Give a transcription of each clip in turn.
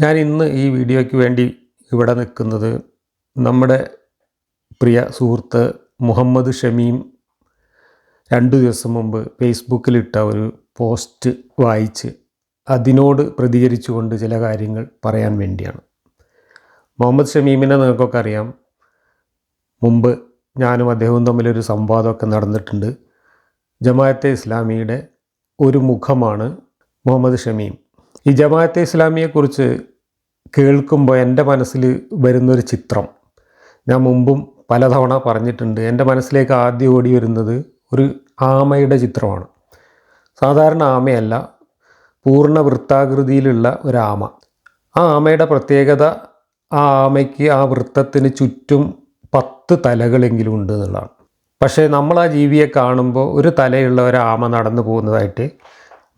ഞാൻ ഇന്ന് ഈ വീഡിയോയ്ക്ക് വേണ്ടി ഇവിടെ നിൽക്കുന്നത് നമ്മുടെ പ്രിയ സുഹൃത്ത് മുഹമ്മദ് ഷമീം രണ്ടു ദിവസം മുമ്പ് ഫേസ്ബുക്കിലിട്ട ഒരു പോസ്റ്റ് വായിച്ച് അതിനോട് പ്രതികരിച്ചുകൊണ്ട് ചില കാര്യങ്ങൾ പറയാൻ വേണ്ടിയാണ്. മുഹമ്മദ് ഷമീമിനെ നിങ്ങൾക്കൊക്കെ അറിയാം. മുമ്പ് ഞാനും അദ്ദേഹവും തമ്മിലൊരു സംവാദമൊക്കെ നടന്നിട്ടുണ്ട്. ജമാഅത്തെ ഇസ്ലാമിയുടെ ഒരു മുഖമാണ് മുഹമ്മദ് ഷമീം. ഈ ജമാഅത്തെ ഇസ്ലാമിയെക്കുറിച്ച് കേൾക്കുമ്പോൾ എന്റെ മനസ്സിൽ വരുന്നൊരു ചിത്രം. ഞാൻ മുമ്പും പലതവണ പറഞ്ഞിട്ടുണ്ട് എന്റെ മനസ്സിലേക്ക് ആദ്യം ഓടി വരുന്നത് ഒരു ആമയുടെ ചിത്രമാണ്. സാധാരണ ആമയല്ല പൂർണ വൃത്താകൃതിയിലുള്ള ഒരു ആമ. ആ ആമയുടെ പ്രത്യേകത ആ ആമയ്ക്ക് ആ വൃത്തത്തിന് ചുറ്റും പത്ത് തലകളെങ്കിലും ഉണ്ട് എന്നുള്ളതാണ്. പക്ഷേ നമ്മൾ ആ ജീവിയെ കാണുമ്പോൾ ഒരു തലയുള്ള ഒരു ആമ നടന്നു പോകുന്നതായിട്ട്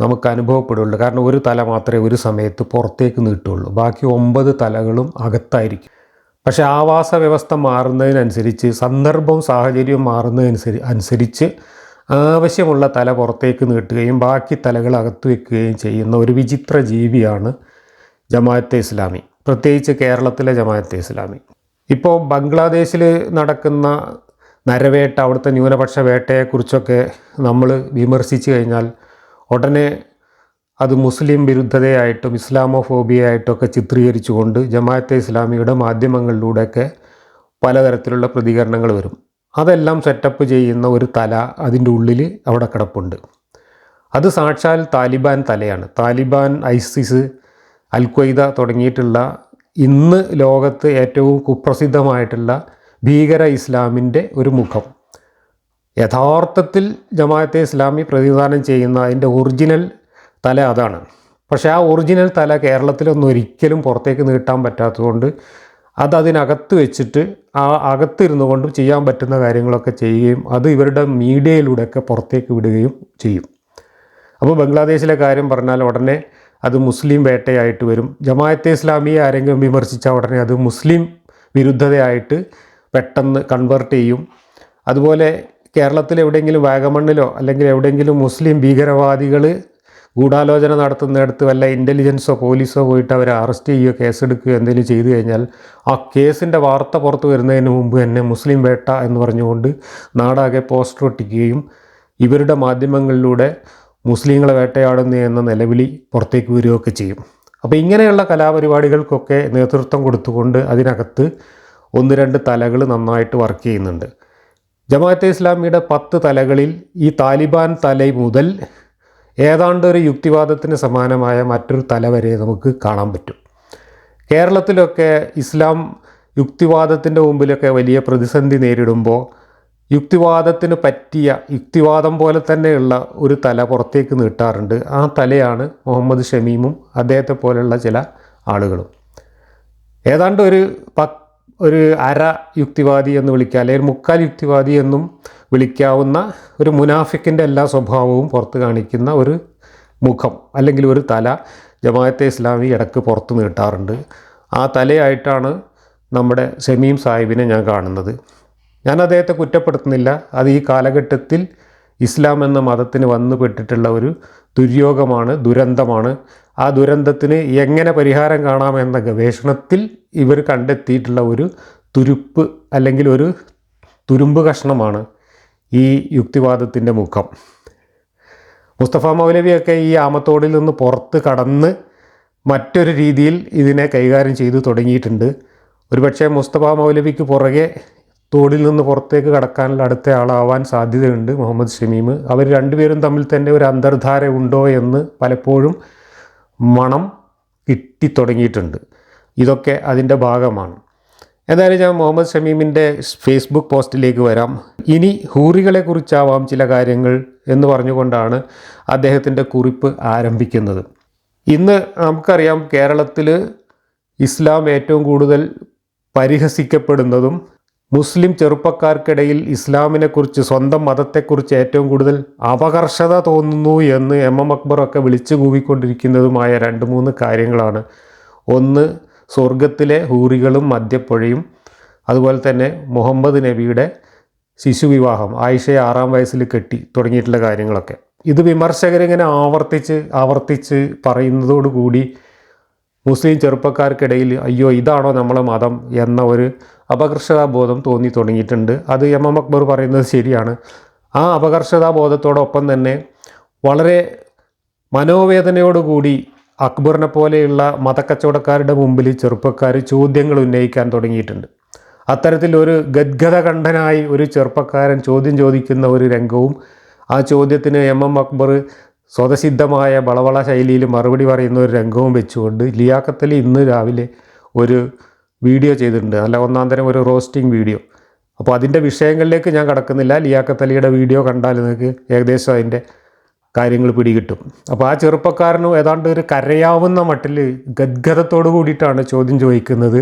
നമുക്ക് അനുഭവപ്പെടുള്ളൂ. കാരണം ഒരു തല മാത്രമേ ഒരു സമയത്ത് പുറത്തേക്ക് നീട്ടുള്ളൂ. ബാക്കി ഒമ്പത് തലകളും അകത്തായിരിക്കും. പക്ഷേ ആവാസ വ്യവസ്ഥ മാറുന്നതിനനുസരിച്ച് സന്ദർഭവും സാഹചര്യവും മാറുന്നതനുസരി അനുസരിച്ച് ആവശ്യമുള്ള തല പുറത്തേക്ക് നീട്ടുകയും ബാക്കി തലകൾ അകത്തു വയ്ക്കുകയും ചെയ്യുന്ന ഒരു വിചിത്ര ജീവിയാണ് ജമാഅത്തെ ഇസ്ലാമി. പ്രത്യേകിച്ച് കേരളത്തിലെ ജമാഅത്തെ ഇസ്ലാമി. ഇപ്പോൾ ബംഗ്ലാദേശിൽ നടക്കുന്ന നരവേട്ട അവിടുത്തെ ന്യൂനപക്ഷ വേട്ടയെക്കുറിച്ചൊക്കെ നമ്മൾ വിമർശിച്ചു കഴിഞ്ഞാൽ ഉടനെ അത് മുസ്ലിം വിരുദ്ധതയായിട്ടും ഇസ്ലാമോഫോബിയായിട്ടൊക്കെ ചിത്രീകരിച്ചുകൊണ്ട് ജമാഅത്തെ ഇസ്ലാമിയുടെ മാധ്യമങ്ങളിലൂടെയൊക്കെ പലതരത്തിലുള്ള പ്രതികരണങ്ങൾ വരും. അതെല്ലാം സെറ്റപ്പ് ചെയ്യുന്ന ഒരു തല അതിന്റെ ഉള്ളിൽ അവിടെ കിടപ്പുണ്ട്. അത് സാക്ഷാൽ താലിബാൻ തലയാണ്. താലിബാൻ ഐസിസ് അൽ ഖ്വയ്ദ തുടങ്ങിയിട്ടുള്ള ഇന്ന് ലോകത്ത് ഏറ്റവും കുപ്രസിദ്ധമായിട്ടുള്ള ഭീകര ഇസ്ലാമിന്റെ ഒരു മുഖം. യഥാർത്ഥത്തിൽ ജമാഅത്തെ ഇസ്ലാമി പ്രതിനിധാനം ചെയ്യുന്ന അതിന്റെ ഒറിജിനൽ തല അതാണ്. പക്ഷേ ആ ഒറിജിനൽ തല കേരളത്തിലൊന്നും ഒരിക്കലും പുറത്തേക്ക് നീട്ടാൻ പറ്റാത്തതുകൊണ്ട് അത് അതിനകത്ത് വെച്ചിട്ട് ആ അകത്തിരുന്നു കൊണ്ട് ചെയ്യാൻ പറ്റുന്ന കാര്യങ്ങളൊക്കെ ചെയ്യുകയും അത് ഇവരുടെ മീഡിയയിലൂടെയൊക്കെ പുറത്തേക്ക് വിടുകയും ചെയ്യും. അപ്പോൾ ബംഗ്ലാദേശിലെ കാര്യം പറഞ്ഞാൽ ഉടനെ അത് മുസ്ലിം വേട്ടയായിട്ട് വരും. ജമാഅത്തെ ഇസ്ലാമിയെ ആരെങ്കിലും വിമർശിച്ചാൽ ഉടനെ അത് മുസ്ലിം വിരുദ്ധതയായിട്ട് പെട്ടെന്ന് കൺവേർട്ട് ചെയ്യും. അതുപോലെ കേരളത്തിൽ എവിടെയെങ്കിലും വാഗമണ്ണിലോ അല്ലെങ്കിൽ എവിടെയെങ്കിലും മുസ്ലിം ഭീകരവാദികൾ ഗൂഢാലോചന നടത്തുന്നിടത്ത് വല്ല ഇന്റലിജൻസോ പോലീസോ പോയിട്ട് അവരെ അറസ്റ്റ് ചെയ്യുകയോ കേസെടുക്കുകയോ എന്തെങ്കിലും ചെയ്തു കഴിഞ്ഞാൽ ആ കേസിന്റെ വാർത്ത പുറത്തു വരുന്നതിന് മുമ്പ് തന്നെ മുസ്ലിം വേട്ട എന്ന് പറഞ്ഞുകൊണ്ട് നാടാകെ പോസ്റ്റർ ഒട്ടിക്കുകയും ഇവരുടെ മാധ്യമങ്ങളിലൂടെ മുസ്ലിങ്ങളെ വേട്ടയാടുന്നു എന്ന നിലവിളി പുറത്തേക്ക് വരികയൊക്കെ ചെയ്യും. അപ്പോൾ ഇങ്ങനെയുള്ള കലാപരിപാടികൾക്കൊക്കെ നേതൃത്വം കൊടുത്തുകൊണ്ട് അതിനകത്ത് ഒന്ന് രണ്ട് തലകൾ നന്നായിട്ട് വർക്ക് ചെയ്യുന്നുണ്ട്. ജമാഅത്തെ ഇസ്ലാമിയുടെ പത്ത് തലകളിൽ ഈ താലിബാൻ തല മുതൽ ഏതാണ്ട് ഒരു യുക്തിവാദത്തിന് സമാനമായ മറ്റൊരു തല വരെ നമുക്ക് കാണാൻ പറ്റും. കേരളത്തിലൊക്കെ ഇസ്ലാം യുക്തിവാദത്തിന്റെ മുമ്പിലൊക്കെ വലിയ പ്രതിസന്ധി നേരിടുമ്പോൾ യുക്തിവാദത്തിന് പറ്റിയ യുക്തിവാദം പോലെ തന്നെയുള്ള ഒരു തല പുറത്തേക്ക് നീട്ടാറുണ്ട്. ആ തലയാണ് മുഹമ്മദ് ഷമീമും അദ്ദേഹത്തെ പോലെയുള്ള ചില ആളുകളും. ഏതാണ്ട് ഒരു പത്ത് ഒരു അര യുക്തിവാദി എന്ന് വിളിക്കുക അല്ലെങ്കിൽ മുക്കാൽ യുക്തിവാദി എന്നും വിളിക്കാവുന്ന ഒരു മുനാഫിക്കിന്റെ എല്ലാ സ്വഭാവവും പുറത്ത് കാണിക്കുന്ന ഒരു മുഖം അല്ലെങ്കിൽ ഒരു തല ജമാഅത്തെ ഇസ്ലാമി ഇടയ്ക്ക് പുറത്ത് നീട്ടാറുണ്ട്. ആ തലയായിട്ടാണ് നമ്മുടെ ഷമീം സാഹിബിനെ ഞാൻ കാണുന്നത്. ഞാൻ അദ്ദേഹത്തെ കുറ്റപ്പെടുത്തുന്നില്ല. അത് ഈ കാലഘട്ടത്തിൽ ഇസ്ലാം എന്ന മതത്തിന് വന്നു പെട്ടിട്ടുള്ള ഒരു ദുര്യോഗമാണ് ദുരന്തമാണ്. ആ ദുരന്തത്തിന് എങ്ങനെ പരിഹാരം കാണാമെന്ന ഗവേഷണത്തിൽ ഇവർ കണ്ടെത്തിയിട്ടുള്ള ഒരു തുരുപ്പ് അല്ലെങ്കിൽ ഒരു തുരുമ്പ് കഷ്ണമാണ് ഈ യുക്തിവാദത്തിന്റെ മുഖം. മുസ്തഫ മൗലവിയൊക്കെ ഈ ആമത്തോടിൽ നിന്ന് പുറത്ത് കടന്ന് മറ്റൊരു രീതിയിൽ ഇതിനെ കൈകാര്യം ചെയ്തു തുടങ്ങിയിട്ടുണ്ട്. ഒരുപക്ഷെ മുസ്തഫ മൗലവിക്ക് പുറകെ തോടിൽ നിന്ന് പുറത്തേക്ക് കടക്കാനുള്ള അടുത്ത ആളാവാൻ സാധ്യതയുണ്ട് മുഹമ്മദ് ഷമീം. അവർ രണ്ടുപേരും തമ്മിൽ തന്നെ ഒരു അന്തർധാര ഉണ്ടോ എന്ന് പലപ്പോഴും മണം കിട്ടിത്തുടങ്ങിയിട്ടുണ്ട്. ഇതൊക്കെ അതിന്റെ ഭാഗമാണ്. എന്തായാലും ഞാൻ മുഹമ്മദ് ഷമീമിന്റെ ഫേസ്ബുക്ക് പോസ്റ്റിലേക്ക് വരാം. ഇനി ഹൂറികളെ കുറിച്ചാവാം ചില കാര്യങ്ങൾ എന്ന് പറഞ്ഞുകൊണ്ടാണ് അദ്ദേഹത്തിന്റെ കുറിപ്പ് ആരംഭിക്കുന്നത്. ഇന്ന് നമുക്കറിയാം കേരളത്തിൽ ഇസ്ലാം ഏറ്റവും കൂടുതൽ പരിഹസിക്കപ്പെടുന്നതും മുസ്ലിം ചെറുപ്പക്കാർക്കിടയിൽ ഇസ്ലാമിനെക്കുറിച്ച് സ്വന്തം മതത്തെക്കുറിച്ച് ഏറ്റവും കൂടുതൽ അപകർഷത തോന്നുന്നു എന്ന് എം എം അക്ബറൊക്കെ വിളിച്ചു കൂവിക്കൊണ്ടിരിക്കുന്നതുമായ രണ്ട് മൂന്ന് കാര്യങ്ങളാണ്. ഒന്ന് സ്വർഗത്തിലെ ഹൂറികളും മദ്യപ്പുഴയും അതുപോലെ തന്നെ മുഹമ്മദ് നബിയുടെ ശിശുവിവാഹം ആയിഷയെ ആറാം വയസ്സിൽ കെട്ടി തുടങ്ങിയിട്ടുള്ള കാര്യങ്ങളൊക്കെ. ഇത് വിമർശകരിങ്ങനെ ആവർത്തിച്ച് ആവർത്തിച്ച് പറയുന്നതോടുകൂടി മുസ്ലിം ചെറുപ്പക്കാർക്കിടയിൽ അയ്യോ ഇതാണോ നമ്മളെ മതം എന്ന ഒരു അപകർഷതാബോധം തോന്നി തുടങ്ങിയിട്ടുണ്ട്. അത് എം എം അക്ബർ പറയുന്നത് ശരിയാണ്. ആ അപകർഷതാബോധത്തോടൊപ്പം തന്നെ വളരെ മനോവേദനയോടുകൂടി അക്ബറിനെ പോലെയുള്ള മതക്കച്ചവടക്കാരുടെ മുമ്പിൽ ചെറുപ്പക്കാർ ചോദ്യങ്ങൾ ഉന്നയിക്കാൻ തുടങ്ങിയിട്ടുണ്ട്. അത്തരത്തിൽ ഒരു ഗദ്ഗതകണ്ഠനായി ഒരു ചെറുപ്പക്കാരൻ ചോദ്യം ചോദിക്കുന്ന ഒരു രംഗവും ആ ചോദ്യത്തിന് എം എം അക്ബർ സ്വതസിദ്ധമായ ബളവള ശൈലിയിൽ മറുപടി പറയുന്ന ഒരു രംഗവും വെച്ചുകൊണ്ട് ലിയാക്കത്തിൽ ഇന്ന് രാവിലെ ഒരു വീഡിയോ ചെയ്തിട്ടുണ്ട്. അല്ല ഒന്നാം തരം ഒരു റോസ്റ്റിംഗ് വീഡിയോ അപ്പോൾ അതിന്റെ വിഷയങ്ങളിലേക്ക് ഞാൻ കടക്കുന്നില്ല. ലിയാക്കത്തലിയുടെ വീഡിയോ കണ്ടാൽ നിങ്ങൾക്ക് ഏകദേശം അതിന്റെ കാര്യങ്ങൾ പിടികിട്ടും. അപ്പോൾ ആ ചെറുപ്പക്കാരനും ഏതാണ്ട് ഒരു കരയാവുന്ന മട്ടിൽ ഗദ്ഗതത്തോടു കൂടിയിട്ടാണ് ചോദ്യം ചോദിക്കുന്നത്.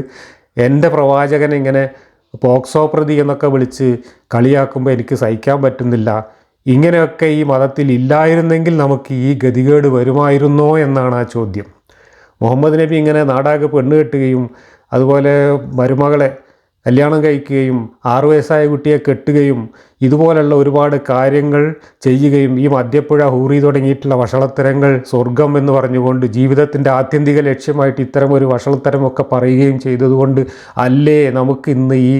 എന്റെ പ്രവാചകൻ ഇങ്ങനെ പോക്സോ പ്രതി എന്നൊക്കെ വിളിച്ച് കളിയാക്കുമ്പോൾ എനിക്ക് സഹിക്കാൻ പറ്റുന്നില്ല. ഇങ്ങനെയൊക്കെ ഈ മതത്തിൽ ഇല്ലായിരുന്നെങ്കിൽ നമുക്ക് ഈ ഗതികേട് വരുമായിരുന്നോ എന്നാണ് ആ ചോദ്യം. മുഹമ്മദ് നബി ഇങ്ങനെ നാടാകെ പെണ്ണ് കെട്ടുകയും അതുപോലെ മരുമകളെ കല്യാണം കഴിക്കുകയും ആറു വയസ്സായ കുട്ടിയെ കെട്ടുകയും ഇതുപോലുള്ള ഒരുപാട് കാര്യങ്ങൾ ചെയ്യുകയും ഈ മദ്യപ്പുഴ ഹൂറി തുടങ്ങിയിട്ടുള്ള വഷളത്തരങ്ങൾ സ്വർഗം എന്ന് പറഞ്ഞുകൊണ്ട് ജീവിതത്തിന്റെ ആത്യന്തിക ലക്ഷ്യമായിട്ട് ഇത്തരം ഒരു വഷളത്തരമൊക്കെ പറയുകയും ചെയ്തതുകൊണ്ട് അല്ലേ നമുക്ക് ഇന്ന് ഈ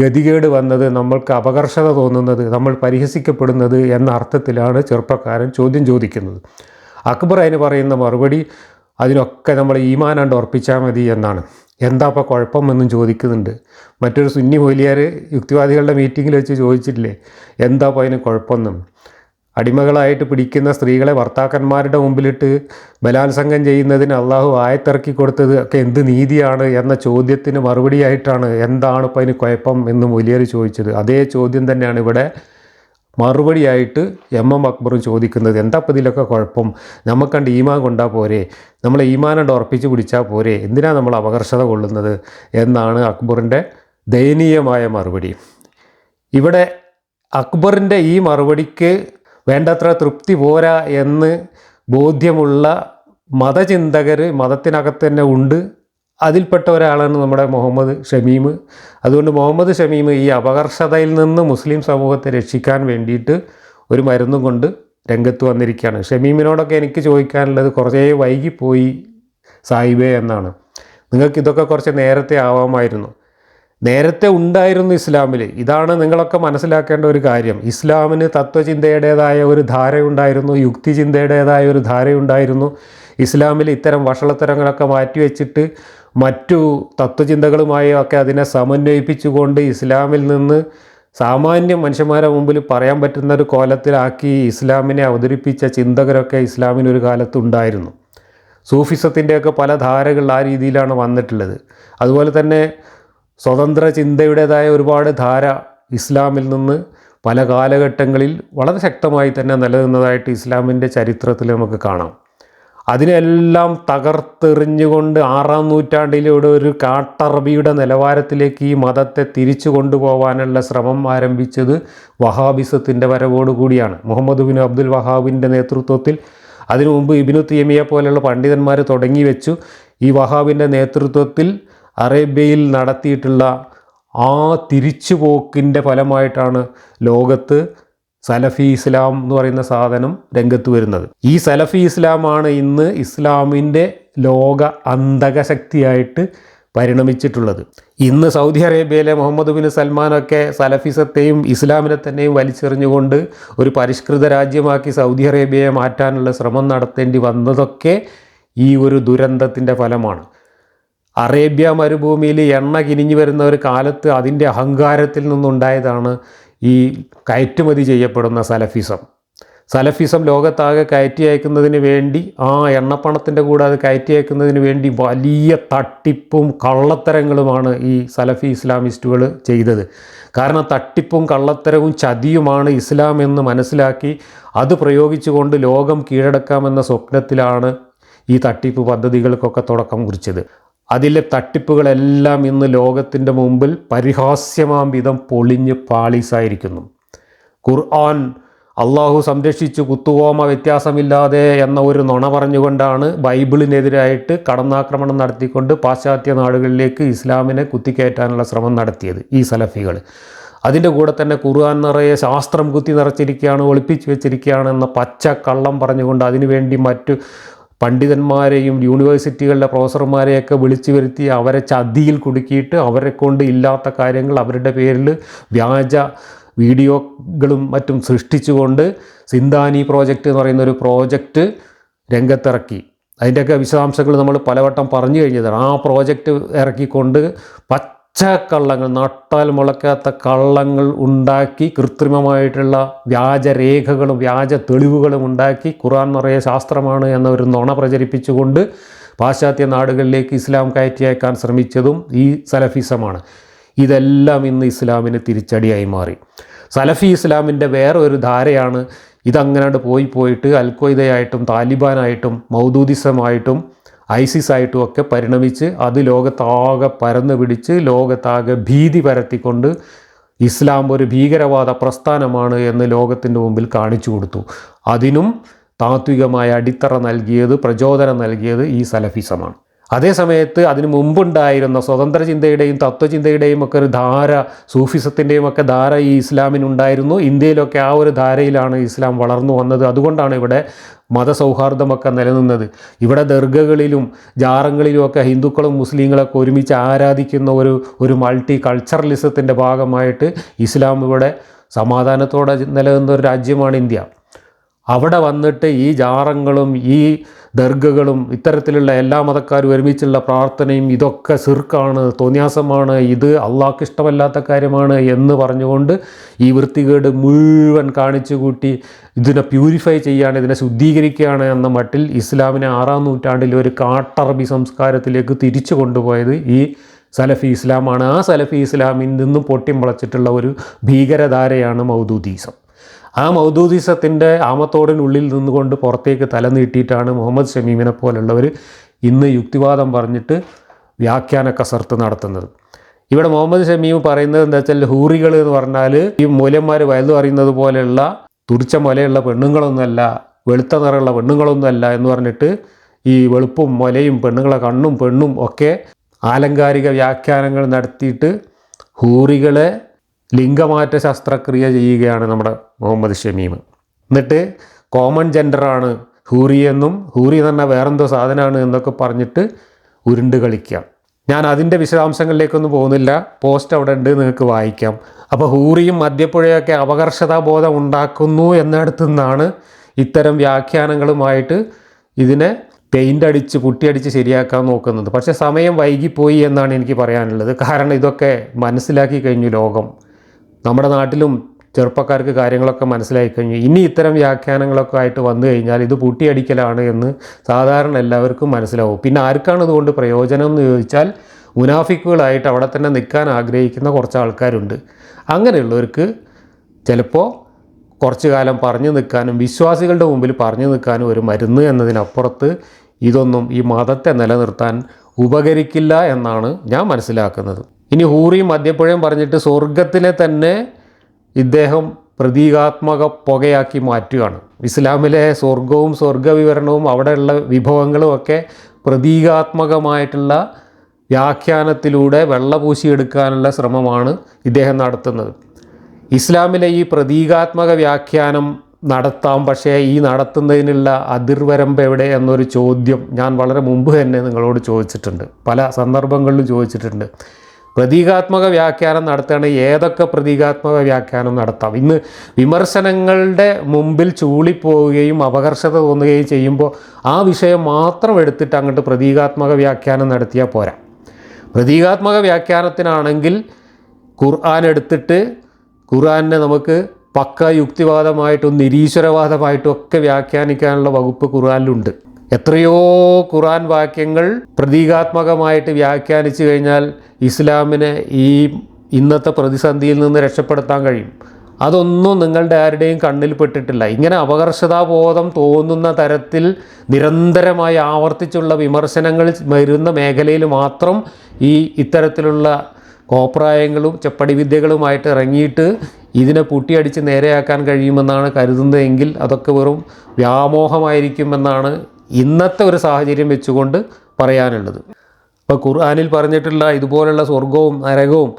ഗതികേട് വന്നത് നമ്മൾക്ക് അപകർഷത തോന്നുന്നത് നമ്മൾ പരിഹസിക്കപ്പെടുന്നത് എന്ന അർത്ഥത്തിലാണ് ചെറുപ്പക്കാരൻ ചോദ്യം ചോദിക്കുന്നത്. അക്ബർ അതിന് പറയുന്ന മറുപടി അതിനൊക്കെ നമ്മൾ ഈമാനാണ്ട് ഉറപ്പിച്ചാൽ മതി എന്നാണ്. എന്താ അപ്പോൾ കുഴപ്പമെന്നും ചോദിക്കുന്നുണ്ട്. മറ്റൊരു സുന്നി മൊയ്ലിയാർ യുക്തിവാദികളുടെ മീറ്റിങ്ങിൽ വെച്ച് ചോദിച്ചിട്ടില്ലേ? എന്താ അപ്പോൾ അതിന് കുഴപ്പമൊന്നും? അടിമകളായിട്ട് പിടിക്കുന്ന സ്ത്രീകളെ ഭർത്താക്കന്മാരുടെ മുമ്പിലിട്ട് ബലാത്സംഗം ചെയ്യുന്നതിന് അള്ളാഹു ആയത്തിറക്കി കൊടുത്തത് ഒക്കെ എന്ത് നീതിയാണ് എന്ന ചോദ്യത്തിന് മറുപടിയായിട്ടാണ്. എന്താണ് ഇപ്പോൾ അതിന് കുഴപ്പം എന്ന് മൊലിയർ ചോദിച്ചത്. അതേ ചോദ്യം തന്നെയാണ് ഇവിടെ മറുപടിയായിട്ട് എം എം അക്ബറും ചോദിക്കുന്നത് എന്താ ഇപ്പം ഇതിലൊക്കെ കുഴപ്പം? നമുക്കണ്ട് ഈമാൻ കൊണ്ടാൽ പോരെ? നമ്മളെ ഈമാനണ്ട് ഉറപ്പിച്ച് പിടിച്ചാൽ പോരെ? എന്തിനാണ് നമ്മൾ അപകർഷത കൊള്ളുന്നത്? എന്നാണ് അക്ബറിന്റെ ദയനീയമായ മറുപടി. ഇവിടെ അക്ബറിന്റെ ഈ മറുപടിക്ക് വേണ്ടത്ര തൃപ്തി പോരാ എന്ന് ബോധ്യമുള്ള മതചിന്തകർ മതത്തിനകത്ത് തന്നെ ഉണ്ട്. അതിൽപ്പെട്ട ഒരാളാണ് നമ്മുടെ മുഹമ്മദ് ഷമീം. അതുകൊണ്ട് മുഹമ്മദ് ഷമീം ഈ അപകർഷതയിൽ നിന്ന് മുസ്ലിം സമൂഹത്തെ രക്ഷിക്കാൻ വേണ്ടിയിട്ട് ഒരു മരുന്നും കൊണ്ട് രംഗത്ത് വന്നിരിക്കുകയാണ്. ഷമീമിനോടൊക്കെ എനിക്ക് ചോദിക്കാനുള്ളത് കുറച്ചേ വൈകിപ്പോയി സായിബേ എന്നാണ്. നിങ്ങൾക്ക് ഇതൊക്കെ കുറച്ച് നേരത്തെ ആവാമായിരുന്നു. നേരത്തെ ഉണ്ടായിരുന്നു ഇസ്ലാമിൽ ഇതാണ് നിങ്ങളൊക്കെ മനസ്സിലാക്കേണ്ട ഒരു കാര്യം. ഇസ്ലാമിന് തത്വചിന്തയുടേതായ ഒരു ധാരയുണ്ടായിരുന്നു യുക്തിചിന്തയുടേതായ ഒരു ധാരയുണ്ടായിരുന്നു. ഇസ്ലാമിൽ ഇത്തരം വഷളത്തരങ്ങളൊക്കെ മാറ്റിവെച്ചിട്ട് മറ്റു തത്വചിന്തകളുമായി ഒക്കെ അതിനെ സമന്വയിപ്പിച്ചുകൊണ്ട് ഇസ്ലാമിൽ നിന്ന് സാമാന്യ മനുഷ്യന്മാരെ മുമ്പിൽ പറയാൻ പറ്റുന്ന ഒരു കോലത്തിലാക്കി ഇസ്ലാമിനെ അവതരിപ്പിച്ച ചിന്തകരൊക്കെ ഇസ്ലാമിന് ഒരു കാലത്തുണ്ടായിരുന്നു സൂഫിസത്തിന്റെയൊക്കെ പല ധാരകൾ ആ രീതിയിലാണ് വന്നിട്ടുള്ളത്. അതുപോലെ തന്നെ സ്വതന്ത്ര ചിന്തയുടേതായ ഒരുപാട് ധാര ഇസ്ലാമിൽ നിന്ന് പല കാലഘട്ടങ്ങളിൽ വളരെ ശക്തമായി തന്നെ നിലനിന്നതായിട്ട് ഇസ്ലാമിന്റെ ചരിത്രത്തിൽ നമുക്ക് കാണാം. അതിനെല്ലാം തകർത്തെറിഞ്ഞുകൊണ്ട് ആറാം നൂറ്റാണ്ടിലൂടെ ഒരു കാട്ടറബിയുടെ നിലവാരത്തിലേക്ക് ഈ മതത്തെ തിരിച്ചു കൊണ്ടുപോകാനുള്ള ശ്രമം ആരംഭിച്ചത് വഹാബിസത്തിന്റെ വരവോടുകൂടിയാണ്. മുഹമ്മദ് ബിൻ അബ്ദുൽ വഹാബിന്റെ നേതൃത്വത്തിൽ അതിനു മുമ്പ് ഇബിനു തീമിയെ പോലെയുള്ള പണ്ഡിതന്മാർ തുടങ്ങി വെച്ചു. ഈ വഹാബിന്റെ നേതൃത്വത്തിൽ അറേബ്യയിൽ നടത്തിയിട്ടുള്ള ആ തിരിച്ചുപോക്കിന്റെ ഫലമായിട്ടാണ് ലോകത്ത് സലഫി ഇസ്ലാം എന്ന് പറയുന്ന സാധനം രംഗത്ത് വരുന്നത്. ഈ സലഫി ഇസ്ലാമാണ് ഇന്ന് ഇസ്ലാമിന്റെ ലോക അന്തകശക്തിയായിട്ട് പരിണമിച്ചിട്ടുള്ളത്. ഇന്ന് സൗദി അറേബ്യയിലെ മുഹമ്മദ് ബിൻ സൽമാനൊക്കെ സലഫിസത്തെയും ഇസ്ലാമിനെ തന്നെയും വലിച്ചെറിഞ്ഞുകൊണ്ട് ഒരു പരിഷ്കൃത രാജ്യമാക്കി സൗദി അറേബ്യയെ മാറ്റാനുള്ള ശ്രമം നടത്തേണ്ടി വന്നതൊക്കെ ഈ ഒരു ദുരന്തത്തിന്റെ ഫലമാണ്. അറേബ്യ മരുഭൂമിയിൽ എണ്ണ കിനിഞ്ഞു വരുന്ന ഒരു കാലത്ത് അതിന്റെ അഹങ്കാരത്തിൽ നിന്നുണ്ടായതാണ് ഈ കയറ്റുമതി ചെയ്യപ്പെടുന്ന സലഫിസം. സലഫിസം ലോകത്താകെ കയറ്റി അയക്കുന്നതിന് വേണ്ടി ആ എണ്ണപ്പണത്തിന്റെ കൂടെ അത് കയറ്റി അയക്കുന്നതിന് വേണ്ടി വലിയ തട്ടിപ്പും കള്ളത്തരങ്ങളുമാണ് ഈ സലഫി ഇസ്ലാമിസ്റ്റുകൾ ചെയ്തത്. കാരണം തട്ടിപ്പും കള്ളത്തരവും ചതിയുമാണ് ഇസ്ലാം എന്ന് മനസ്സിലാക്കി അത് പ്രയോഗിച്ചുകൊണ്ട് ലോകം കീഴടക്കാമെന്ന സ്വപ്നത്തിലാണ് ഈ തട്ടിപ്പ് പദ്ധതികൾക്കൊക്കെ തുടക്കം കുറിച്ചത്. അതിലെ തട്ടിപ്പുകളെല്ലാം ഇന്ന് ലോകത്തിന്റെ മുമ്പിൽ പരിഹാസ്യമാം വിധം പൊളിഞ്ഞ് പാളീസായിരിക്കുന്നു. ഖുർആൻ അള്ളാഹു സംരക്ഷിച്ചു കുത്തുകോമ വ്യത്യാസമില്ലാതെ എന്ന ഒരു നുണ പറഞ്ഞുകൊണ്ടാണ് ബൈബിളിനെതിരായിട്ട് കടന്നാക്രമണം നടത്തിക്കൊണ്ട് പാശ്ചാത്യ നാടുകളിലേക്ക് ഇസ്ലാമിനെ കുത്തിക്കയറ്റാനുള്ള ശ്രമം നടത്തിയത് ഈ സലഫികൾ. അതിന്റെ കൂടെ തന്നെ ഖുർആൻ നിറയെ ശാസ്ത്രം കുത്തി നിറച്ചിരിക്കുകയാണ് ഒളിപ്പിച്ചു വെച്ചിരിക്കുകയാണ് എന്ന പച്ച കള്ളം പറഞ്ഞുകൊണ്ട് അതിനുവേണ്ടി മറ്റു പണ്ഡിതന്മാരെയും യൂണിവേഴ്സിറ്റികളുടെ പ്രൊഫസർമാരെയൊക്കെ വിളിച്ചു വരുത്തി അവരെ ചതിയിൽ കുടുക്കിയിട്ട് അവരെ കൊണ്ട് ഇല്ലാത്ത കാര്യങ്ങൾ അവരുടെ പേരിൽ വ്യാജ വീഡിയോകളും മറ്റും സൃഷ്ടിച്ചുകൊണ്ട് സിന്ധാനി പ്രോജക്റ്റ് എന്ന് പറയുന്ന ഒരു പ്രോജക്റ്റ് രംഗത്തിറക്കി. അതിന്റെയൊക്കെ വിശദാംശങ്ങൾ നമ്മൾ പലവട്ടം പറഞ്ഞു കഴിഞ്ഞതാണ്. ആ പ്രോജക്റ്റ് ഇറക്കിക്കൊണ്ട് പച്ചക്കള്ളങ്ങൾ നട്ടാൽ മുളയ്ക്കാത്ത കള്ളങ്ങൾ ഉണ്ടാക്കി കൃത്രിമമായിട്ടുള്ള വ്യാജരേഖകളും വ്യാജ തെളിവുകളും ഉണ്ടാക്കി ഖുറാൻ നിറയെ ശാസ്ത്രമാണ് എന്ന ഒരു നുണ പ്രചരിപ്പിച്ചുകൊണ്ട് പാശ്ചാത്യ നാടുകളിലേക്ക് ഇസ്ലാം കയറ്റി അയക്കാൻ ശ്രമിച്ചതും ഈ സലഫിസമാണ്. ഇതെല്ലാം ഇന്ന് ഇസ്ലാമിന് തിരിച്ചടിയായി മാറി. സലഫി ഇസ്ലാമിന്റെ വേറെ ഒരു ധാരയാണ് ഇതങ്ങനാണ്ട് പോയി പോയിട്ട് അൽഖ്വയ്ദയായിട്ടും താലിബാനായിട്ടും മൗദൂദിസമായിട്ടും ഐസിസ് ആയിട്ടും ഒക്കെ പരിണമിച്ച് അത് ലോകത്താകെ പരന്നു പിടിച്ച് ലോകത്താകെ ഭീതി പരത്തിക്കൊണ്ട് ഇസ്ലാം ഒരു ഭീകരവാദ പ്രസ്ഥാനമാണ് എന്ന് ലോകത്തിന്റെ മുമ്പിൽ കാണിച്ചു കൊടുത്തു. അതിനും താത്വികമായ അടിത്തറ നൽകിയത് പ്രചോദനം നൽകിയത് ഈ സലഫിസമാണ്. അതേ സമയത്ത് അതിനു മുമ്പുണ്ടായിരുന്ന സ്വതന്ത്ര ചിന്തയുടെയും തത്വചിന്തയുടെയും ഒക്കെ ഒരു ധാര സൂഫിസത്തിന്റെയും ഒക്കെ ധാര ഈ ഇസ്ലാമിനുണ്ടായിരുന്നു. ഇന്ത്യയിലൊക്കെ ആ ഒരു ധാരയിലാണ് ഇസ്ലാം വളർന്നു വന്നത്. അതുകൊണ്ടാണ് ഇവിടെ മതസൗഹാർദ്ദമൊക്കെ നിലനിന്നത്. ഇവിടെ ദർഗകളിലും ജാറങ്ങളിലും ഒക്കെ ഹിന്ദുക്കളും മുസ്ലിങ്ങളൊക്കെ ഒരുമിച്ച് ആരാധിക്കുന്ന ഒരു ഒരു മൾട്ടി കൾച്ചറലിസത്തിന്റെ ഭാഗമായിട്ട് ഇസ്ലാം ഇവിടെ സമാധാനത്തോടെ നിലനിന്ന ഒരു രാജ്യമാണ് ഇന്ത്യ. അവിടെ വന്നിട്ട് ഈ ജാറങ്ങളും ഈ ദർഗകളും ഇത്തരത്തിലുള്ള എല്ലാ മതക്കാരും ഒരുമിച്ചുള്ള പ്രാർത്ഥനയും ഇതൊക്കെ സിർക്കാണ് തോന്നിയാസമാണ് ഇത് അള്ളാഹ്ക്ക് ഇഷ്ടമല്ലാത്ത കാര്യമാണ് എന്ന് പറഞ്ഞുകൊണ്ട് ഈ വൃത്തികേട് മുഴുവൻ കാണിച്ചു കൂട്ടി ഇതിനെ പ്യൂരിഫൈ ചെയ്യാണ് ഇതിനെ ശുദ്ധീകരിക്കുകയാണ് എന്ന മട്ടിൽ ഇസ്ലാമിനെ ആറാം നൂറ്റാണ്ടിൽ ഒരു കാട്ടറബി സംസ്കാരത്തിലേക്ക് തിരിച്ചു കൊണ്ടുപോയത് ഈ സലഫി ഇസ്ലാമാണ്. ആ സലഫി ഇസ്ലാമിൽ നിന്നും പൊട്ടിമുളച്ചിട്ടുള്ള ഒരു ഭീകരധാരയാണ് മൗദൂദീസം. ആ മൗദൂദിസത്തിന്റെ ആമത്തോടിനുള്ളിൽ നിന്നുകൊണ്ട് പുറത്തേക്ക് തലനീട്ടിയിട്ടാണ് മുഹമ്മദ് ഷമീമിനെ പോലുള്ളവർ ഇന്ന് യുക്തിവാദം പറഞ്ഞിട്ട് വ്യാഖ്യാന കസർത്ത് നടത്തുന്നത്. ഇവിടെ മുഹമ്മദ് ഷമീം പറയുന്നത് എന്താ വെച്ചാൽ ഹൂറികൾ എന്ന് പറഞ്ഞാൽ ഈ മൂല്യന്മാർ വയലു അറിയുന്നത് പോലെയുള്ള തുടിച്ച മുലയുള്ള പെണ്ണുങ്ങളൊന്നുമല്ല വെളുത്ത നിറമുള്ള പെണ്ണുങ്ങളൊന്നുമല്ല എന്ന് പറഞ്ഞിട്ട് ഈ വെളുപ്പും മുലയും പെണ്ണുങ്ങളെ കണ്ണും പെണ്ണും ഒക്കെ ആലങ്കാരിക വ്യാഖ്യാനങ്ങൾ നടത്തിയിട്ട് ഹൂറികളെ ലിംഗമാറ്റ ശസ്ത്രക്രിയ ചെയ്യുകയാണ് നമ്മുടെ മുഹമ്മദ് ഷമീം. എന്നിട്ട് കോമൺ ജെൻഡറാണ് ഹൂറി എന്നും ഹൂറി പറഞ്ഞാൽ വേറെന്തോ സാധനമാണ് എന്നൊക്കെ പറഞ്ഞിട്ട് ഉരുണ്ട് കളിക്കുക ഞാൻ അതിന്റെ വിശദാംശങ്ങളിലേക്കൊന്നും പോകുന്നില്ല. പോസ്റ്റ് അവിടെ ഉണ്ട് നിങ്ങൾക്ക് വായിക്കാം. അപ്പോൾ ഹൂറിയും മദ്യപ്പുഴയൊക്കെ അപകർഷതാബോധം ഉണ്ടാക്കുന്നു എന്നിടത്തു നിന്നാണ് ഇത്തരം വ്യാഖ്യാനങ്ങളുമായിട്ട് ഇതിനെ പെയിന്റ് അടിച്ച് പുട്ടിയടിച്ച് ശരിയാക്കാൻ നോക്കുന്നത്. പക്ഷേ സമയം വൈകിപ്പോയി എന്നാണ് എനിക്ക് പറയാനുള്ളത്. കാരണം ഇതൊക്കെ മനസ്സിലാക്കി കഴിഞ്ഞു ലോകം. നമ്മുടെ നാട്ടിലും ചെറുപ്പക്കാർക്ക് കാര്യങ്ങളൊക്കെ മനസ്സിലായി കഴിഞ്ഞു. ഇനി ഇത്തരം വ്യാഖ്യാനങ്ങളൊക്കെ ആയിട്ട് വന്നു കഴിഞ്ഞാൽ ഇത് പൂട്ടിയടിക്കലാണ് എന്ന് സാധാരണ എല്ലാവർക്കും മനസ്സിലാവും. പിന്നെ ആർക്കാണ് ഇതുകൊണ്ട് പ്രയോജനം എന്ന് ചോദിച്ചാൽ മുനാഫിക്കുകളായിട്ട് അവിടെ തന്നെ നിൽക്കാൻ ആഗ്രഹിക്കുന്ന കുറച്ച് ആൾക്കാരുണ്ട്. അങ്ങനെയുള്ളവർക്ക് ചിലപ്പോൾ കുറച്ചു കാലം പറഞ്ഞു നിൽക്കാനും വിശ്വാസികളുടെ മുമ്പിൽ പറഞ്ഞു നിൽക്കാനും ഒരു മരുന്ന് എന്നതിനപ്പുറത്ത് ഇതൊന്നും ഈ മതത്തെ നിലനിർത്താൻ ഉപകരിക്കില്ല എന്നാണ് ഞാൻ മനസ്സിലാക്കുന്നത്. ഇനി ഹൂറി മദ്യപ്പുഴയും പറഞ്ഞിട്ട് സ്വർഗത്തിലെ തന്നെ ഇദ്ദേഹം പ്രതീകാത്മക പുകയാക്കി മാറ്റുകയാണ്. ഇസ്ലാമിലെ സ്വർഗവും സ്വർഗവിവരണവും അവിടെയുള്ള വിഭവങ്ങളും ഒക്കെ പ്രതീകാത്മകമായിട്ടുള്ള വ്യാഖ്യാനത്തിലൂടെ വെള്ളപൂശിയെടുക്കാനുള്ള ശ്രമമാണ് ഇദ്ദേഹം നടത്തുന്നത്. ഇസ്ലാമിലെ ഈ പ്രതീകാത്മക വ്യാഖ്യാനം നടത്താം പക്ഷേ ഈ നടത്തുന്നതിനുള്ള അതിർവരമ്പ് എവിടെ എന്നൊരു ചോദ്യം ഞാൻ വളരെ മുമ്പ് തന്നെ നിങ്ങളോട് ചോദിച്ചിട്ടുണ്ട്. പല സന്ദർഭങ്ങളിലും ചോദിച്ചിട്ടുണ്ട്. പ്രതീകാത്മക വ്യാഖ്യാനം നടത്തുകയാണെങ്കിൽ ഏതൊക്കെ പ്രതീകാത്മക വ്യാഖ്യാനം നടത്താം? ഇന്ന് വിമർശനങ്ങളുടെ മുമ്പിൽ ചൂളിപ്പോവുകയും അപകർഷത തോന്നുകയും ചെയ്യുമ്പോൾ ആ വിഷയം മാത്രം എടുത്തിട്ട് അങ്ങോട്ട് പ്രതീകാത്മക വ്യാഖ്യാനം നടത്തിയാൽ പോരാ. പ്രതീകാത്മക വ്യാഖ്യാനത്തിനാണെങ്കിൽ ഖുർആൻ എടുത്തിട്ട് ഖുർആനെ നമുക്ക് പക്ക യുക്തിവാദമായിട്ടും നിരീശ്വരവാദമായിട്ടും ഒക്കെ വ്യാഖ്യാനിക്കാനുള്ള വകുപ്പ് ഖുർആനിലുണ്ട്. എത്രയോ ഖുറാൻ വാക്യങ്ങൾ പ്രതീകാത്മകമായിട്ട് വ്യാഖ്യാനിച്ചു കഴിഞ്ഞാൽ ഇസ്ലാമിനെ ഈ ഇന്നത്തെ പ്രതിസന്ധിയിൽ നിന്ന് രക്ഷപ്പെടുത്താൻ കഴിയും. അതൊന്നും നിങ്ങളുടെ ആരുടെയും കണ്ണിൽ പെട്ടിട്ടില്ല. ഇങ്ങനെ അപകർഷതാബോധം തോന്നുന്ന തരത്തിൽ നിരന്തരമായി ആവർത്തിച്ചുള്ള വിമർശനങ്ങൾ വരുന്ന മേഖലയിൽ മാത്രം ഈ ഇത്തരത്തിലുള്ള കോപ്രായങ്ങളും ചെപ്പടി വിദ്യകളുമായിട്ട് ഇറങ്ങിയിട്ട് ഇതിനെ പൂട്ടിയടിച്ച് നേരെയാക്കാൻ കഴിയുമെന്നാണ് കരുതുന്നതെങ്കിൽ അതൊക്കെ വെറും വ്യാമോഹമായിരിക്കുമെന്നാണ് ഇന്നത്തെ ഒരു സാഹചര്യം വെച്ചുകൊണ്ട് പറയാനുള്ളത്. ഇപ്പോൾ ഖുർആാനിൽ പറഞ്ഞിട്ടുള്ള ഇതുപോലുള്ള സ്വർഗവും നരകവും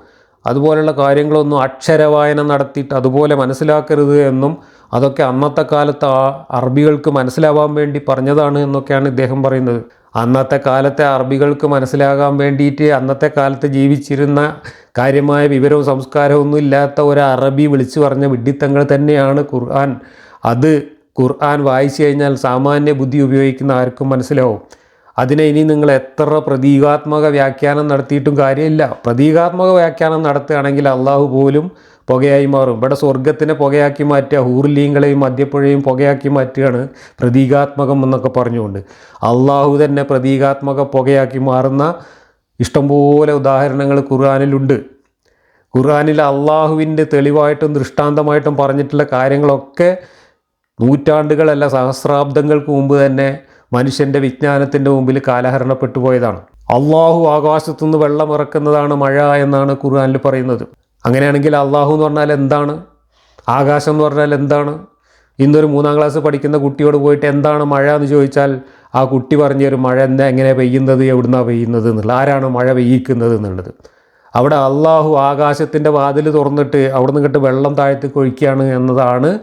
അതുപോലുള്ള കാര്യങ്ങളൊന്നും അക്ഷരവായന നടത്തിയിട്ട് അതുപോലെ മനസ്സിലാക്കരുത് എന്നും അതൊക്കെ അന്നത്തെ കാലത്ത് ആ അറബികൾക്ക് മനസ്സിലാവാൻ വേണ്ടി പറഞ്ഞതാണ് എന്നൊക്കെയാണ് ഇദ്ദേഹം പറയുന്നത്. അന്നത്തെ കാലത്തെ അറബികൾക്ക് മനസ്സിലാകാൻ വേണ്ടിയിട്ട് അന്നത്തെ കാലത്ത് ജീവിച്ചിരുന്ന കാര്യമായ വിവരവും സംസ്കാരവും ഒന്നും ഇല്ലാത്ത ഒരു അറബി വിളിച്ചു പറഞ്ഞ വിഡ്ഢിത്തങ്ങൾ തന്നെയാണ് ഖുർആൻ. അത് ഖുർആൻ വായിച്ചു കഴിഞ്ഞാൽ സാമാന്യ ബുദ്ധി ഉപയോഗിക്കുന്ന ആർക്കും മനസ്സിലാവും. അതിനെ ഇനി നിങ്ങൾ എത്ര പ്രതീകാത്മക വ്യാഖ്യാനം നടത്തിയിട്ടും കാര്യമില്ല. പ്രതീകാത്മക വ്യാഖ്യാനം നടത്തുകയാണെങ്കിൽ അള്ളാഹു പോലും പുകയായി മാറും. ഇവിടെ സ്വർഗത്തിനെ പുകയാക്കി മാറ്റുക ഹൂർലീങ്ങളെയും മദ്യപ്പുഴയും പുകയാക്കി മാറ്റുകയാണ് പ്രതീകാത്മകം എന്നൊക്കെ പറഞ്ഞുകൊണ്ട്. അള്ളാഹു തന്നെ പ്രതീകാത്മക പുകയാക്കി മാറുന്ന ഇഷ്ടംപോലെ ഉദാഹരണങ്ങൾ ഖുർആാനിലുണ്ട്. ഖുർആാനിൽ അള്ളാഹുവിന്റെ തെളിവായിട്ടും ദൃഷ്ടാന്തമായിട്ടും പറഞ്ഞിട്ടുള്ള കാര്യങ്ങളൊക്കെ നൂറ്റാണ്ടുകളല്ല സഹസ്രാബ്ദങ്ങൾക്ക് മുമ്പ് തന്നെ മനുഷ്യന്റെ വിജ്ഞാനത്തിന്റെ മുമ്പിൽ കാലഹരണപ്പെട്ടു പോയതാണ്. അള്ളാഹു ആകാശത്തുനിന്ന് വെള്ളം ഇറക്കുന്നതാണ് മഴ എന്നാണ് ഖുർആാനിൽ പറയുന്നത്. അങ്ങനെയാണെങ്കിൽ അള്ളാഹു എന്ന് പറഞ്ഞാൽ എന്താണ്? ആകാശം എന്ന് പറഞ്ഞാൽ എന്താണ്? ഇന്നൊരു മൂന്നാം ക്ലാസ് പഠിക്കുന്ന കുട്ടിയോട് പോയിട്ട് എന്താണ് മഴ എന്ന് ചോദിച്ചാൽ ആ കുട്ടി പറഞ്ഞു തരും മഴ എന്താ എങ്ങനെ പെയ്യുന്നത് എവിടുന്നാണ് പെയ്യുന്നത് എന്നുള്ളത് ആരാണ് മഴ പെയ്യിക്കുന്നത് എന്നുള്ളത്. അവിടെ അള്ളാഹു ആകാശത്തിന്റെ വാതിൽ തുറന്നിട്ട് അവിടെ നിന്ന് ഇങ്ങോട്ട് വെള്ളം താഴ്ത്തി കൊഴിക്കുകയാണ് എന്നതാണ്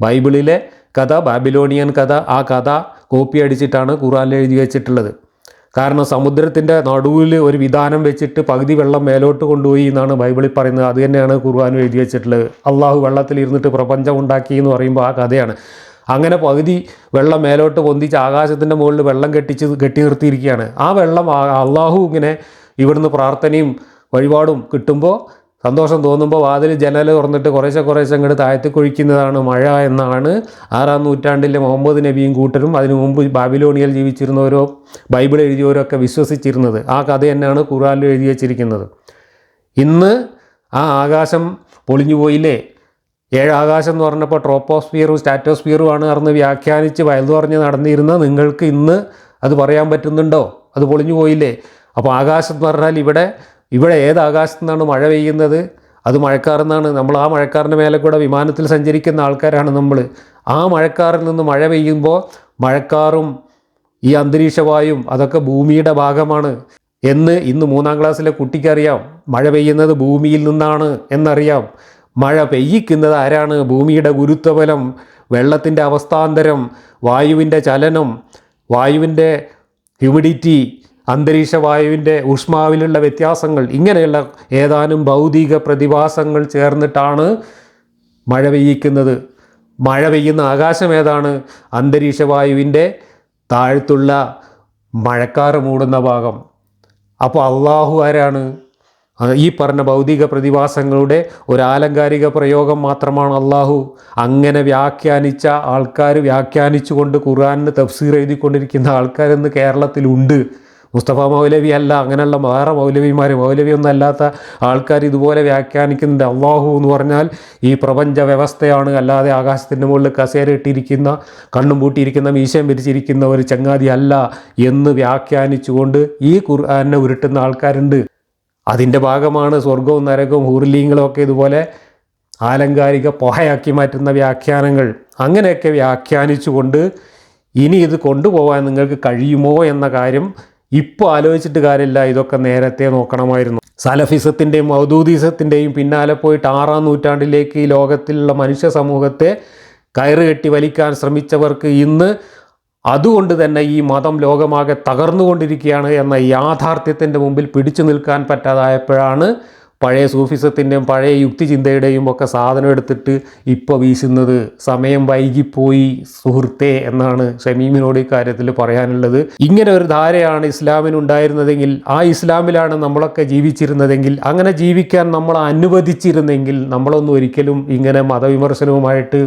ബൈബിളിലെ കഥ ബാബിലോണിയൻ കഥ ആ കഥ കോപ്പി അടിച്ചിട്ടാണ് ഖുറാനിൽ എഴുതി വെച്ചിട്ടുള്ളത്. കാരണം സമുദ്രത്തിന്റെ നടുവിൽ ഒരു വിധാനം വെച്ചിട്ട് പകുതി വെള്ളം മേലോട്ട് കൊണ്ടുപോയി എന്നാണ് ബൈബിളിൽ പറയുന്നത്. അത് തന്നെയാണ് ഖുർആാനും എഴുതി വെച്ചിട്ടുള്ളത്. അള്ളാഹു വെള്ളത്തിൽ ഇരുന്നിട്ട് പ്രപഞ്ചം ഉണ്ടാക്കി എന്ന് പറയുമ്പോൾ ആ കഥയാണ്. അങ്ങനെ പകുതി വെള്ളം മേലോട്ട് പൊന്തിച്ച് ആകാശത്തിന്റെ മുകളിൽ വെള്ളം കെട്ടിച്ച് കെട്ടി നിർത്തിയിരിക്കുകയാണ്. ആ വെള്ളം അള്ളാഹു ഇങ്ങനെ ഇവിടുന്ന് പ്രാർത്ഥനയും വഴിപാടും കിട്ടുമ്പോൾ സന്തോഷം തോന്നുമ്പോൾ വാതിൽ ജനൽ തുറന്നിട്ട് കുറേശ്ശെ കുറേശ്ശെ അങ്ങോട്ട് താഴ്ത്തി കൊഴിക്കുന്നതാണ് മഴ എന്നാണ് ആറാം നൂറ്റാണ്ടിലെ മുഹമ്മദ് നബിയും കൂട്ടരും അതിനു മുമ്പ് ബാബിലോണിയൽ ജീവിച്ചിരുന്നവരോ ബൈബിൾ എഴുതിയവരോ ഒക്കെ വിശ്വസിച്ചിരുന്നത്. ആ കഥ തന്നെയാണ് ഖുറാനിൽ എഴുതി വച്ചിരിക്കുന്നത്. ഇന്ന് ആ ആകാശം പൊളിഞ്ഞു പോയില്ലേ? ഏഴ് ആകാശം എന്ന് പറഞ്ഞപ്പോൾ ട്രോപ്പോസ്ഫിയറും സ്റ്റാറ്റോസ്ഫിയറും ആണ് അറിഞ്ഞ് വ്യാഖ്യാനിച്ച് വയലു പറഞ്ഞ് നടന്നിരുന്ന നിങ്ങൾക്ക് ഇന്ന് അത് പറയാൻ പറ്റുന്നുണ്ടോ? അത് പൊളിഞ്ഞു പോയില്ലേ? അപ്പോൾ ആകാശം എന്ന് പറഞ്ഞാൽ ഇവിടെ ഇവിടെ ഏത് ആകാശത്തു നിന്നാണ് മഴ പെയ്യുന്നത്? അത് മഴക്കാറെന്നാണ്. നമ്മൾ ആ മഴക്കാറിന്റെ മേലെ കൂടെ വിമാനത്തിൽ സഞ്ചരിക്കുന്ന ആൾക്കാരാണ് നമ്മൾ. ആ മഴക്കാറിൽ നിന്ന് മഴ പെയ്യുമ്പോൾ മഴക്കാറും ഈ അന്തരീക്ഷവായും അതൊക്കെ ഭൂമിയുടെ ഭാഗമാണ് എന്ന് ഇന്ന് മൂന്നാം ക്ലാസ്സിലെ കുട്ടിക്കറിയാം. മഴ പെയ്യുന്നത് ഭൂമിയിൽ നിന്നാണ് എന്നറിയാം. മഴ പെയ്യിക്കുന്നത് ആരാണ്? ഭൂമിയുടെ ഗുരുത്വബലം വെള്ളത്തിന്റെ അവസ്ഥാന്തരം വായുവിന്റെ ചലനം വായുവിന്റെ ഹ്യൂമിഡിറ്റി അന്തരീക്ഷ വായുവിന്റെ ഊഷ്മാവിലുള്ള വ്യത്യാസങ്ങൾ ഇങ്ങനെയുള്ള ഏതാനും ഭൗതിക പ്രതിഭാസങ്ങൾ ചേർന്നിട്ടാണ് മഴ പെയ്യിക്കുന്നത്. മഴ പെയ്യുന്ന ആകാശം ഏതാണ്? അന്തരീക്ഷ വായുവിന്റെ താഴത്തുള്ള മഴക്കാറ് മൂടുന്ന ഭാഗം. അപ്പോൾ അള്ളാഹു ആരാണ്? ഈ പറഞ്ഞ ഭൗതിക പ്രതിഭാസങ്ങളുടെ ഒരു ആലങ്കാരിക പ്രയോഗം മാത്രമാണ് അള്ളാഹു. അങ്ങനെ വ്യാഖ്യാനിച്ച ആൾക്കാർ വ്യാഖ്യാനിച്ചുകൊണ്ട് ഖുർആാനിന് തഫ്സീർ എഴുതിക്കൊണ്ടിരിക്കുന്ന ആൾക്കാരെന്ന് കേരളത്തിലുണ്ട്. മുസ്തഫ മൗലവി അല്ല അങ്ങനെയുള്ള വേറെ മൗലവിമാർ മൗലവി അല്ലാത്ത ആൾക്കാർ ഇതുപോലെ വ്യാഖ്യാനിക്കുന്നുണ്ട്. അള്ളാഹു എന്ന് പറഞ്ഞാൽ ഈ പ്രപഞ്ച വ്യവസ്ഥയാണ് അല്ലാതെ ആകാശത്തിന്റെ മുകളിൽ കസേര ഇട്ടിരിക്കുന്ന കണ്ണും പൂട്ടിയിരിക്കുന്ന മീശയും പിരിച്ചിരിക്കുന്ന ഒരു ചങ്ങാതി അല്ല എന്ന് വ്യാഖ്യാനിച്ചുകൊണ്ട് ഈ ഖുർആാനെ ഉരുട്ടുന്ന ആൾക്കാരുണ്ട്. അതിന്റെ ഭാഗമാണ് സ്വർഗവും നരകവും ഹൂർലീങ്ങളും ഒക്കെ ഇതുപോലെ ആലങ്കാരിക പൊഹയാക്കി മാറ്റുന്ന വ്യാഖ്യാനങ്ങൾ. അങ്ങനെയൊക്കെ വ്യാഖ്യാനിച്ചുകൊണ്ട് ഇനി ഇത് കൊണ്ടുപോകാൻ നിങ്ങൾക്ക് കഴിയുമോ എന്ന കാര്യം ഇപ്പോൾ ആലോചിച്ചിട്ട് കാര്യമില്ല ഇതൊക്കെ നേരത്തെ നോക്കണമായിരുന്നു. സലഫിസത്തിന്റെയും മൗദൂദിസത്തിന്റെയും പിന്നാലെ പോയിട്ട് ആറാം നൂറ്റാണ്ടിലേക്ക് ഈ ലോകത്തിലുള്ള മനുഷ്യ സമൂഹത്തെ കയറുകെട്ടി വലിക്കാൻ ശ്രമിച്ചവർക്ക് ഇന്ന് അതുകൊണ്ട് തന്നെ ഈ മതം ലോകമാകെ തകർന്നുകൊണ്ടിരിക്കുകയാണ് എന്ന യാഥാർത്ഥ്യത്തിന്റെ മുമ്പിൽ പിടിച്ചു നിൽക്കാൻ പറ്റാതായപ്പോഴാണ് പഴയ സൂഫിസത്തിന്റെയും പഴയ യുക്തിചിന്തയുടെയും ഒക്കെ സാധനം എടുത്തിട്ട് ഇപ്പോൾ വീശുന്നത് സമയം വൈകിപ്പോയി സുഹൃത്തേ എന്നാണ് ഷമീമിനോട് ഇക്കാര്യത്തിൽ കാര്യത്തിൽ പറയാനുള്ളത്. ഇങ്ങനെ ഒരു ധാരയാണ് ഇസ്ലാമിനുണ്ടായിരുന്നതെങ്കിൽ ആ ഇസ്ലാമിലാണ് നമ്മളൊക്കെ ജീവിച്ചിരുന്നതെങ്കിൽ അങ്ങനെ ജീവിക്കാൻ നമ്മൾ അനുവദിച്ചിരുന്നെങ്കിൽ നമ്മളൊന്നും ഒരിക്കലും ഇങ്ങനെ മതവിമർശനവുമായിട്ട്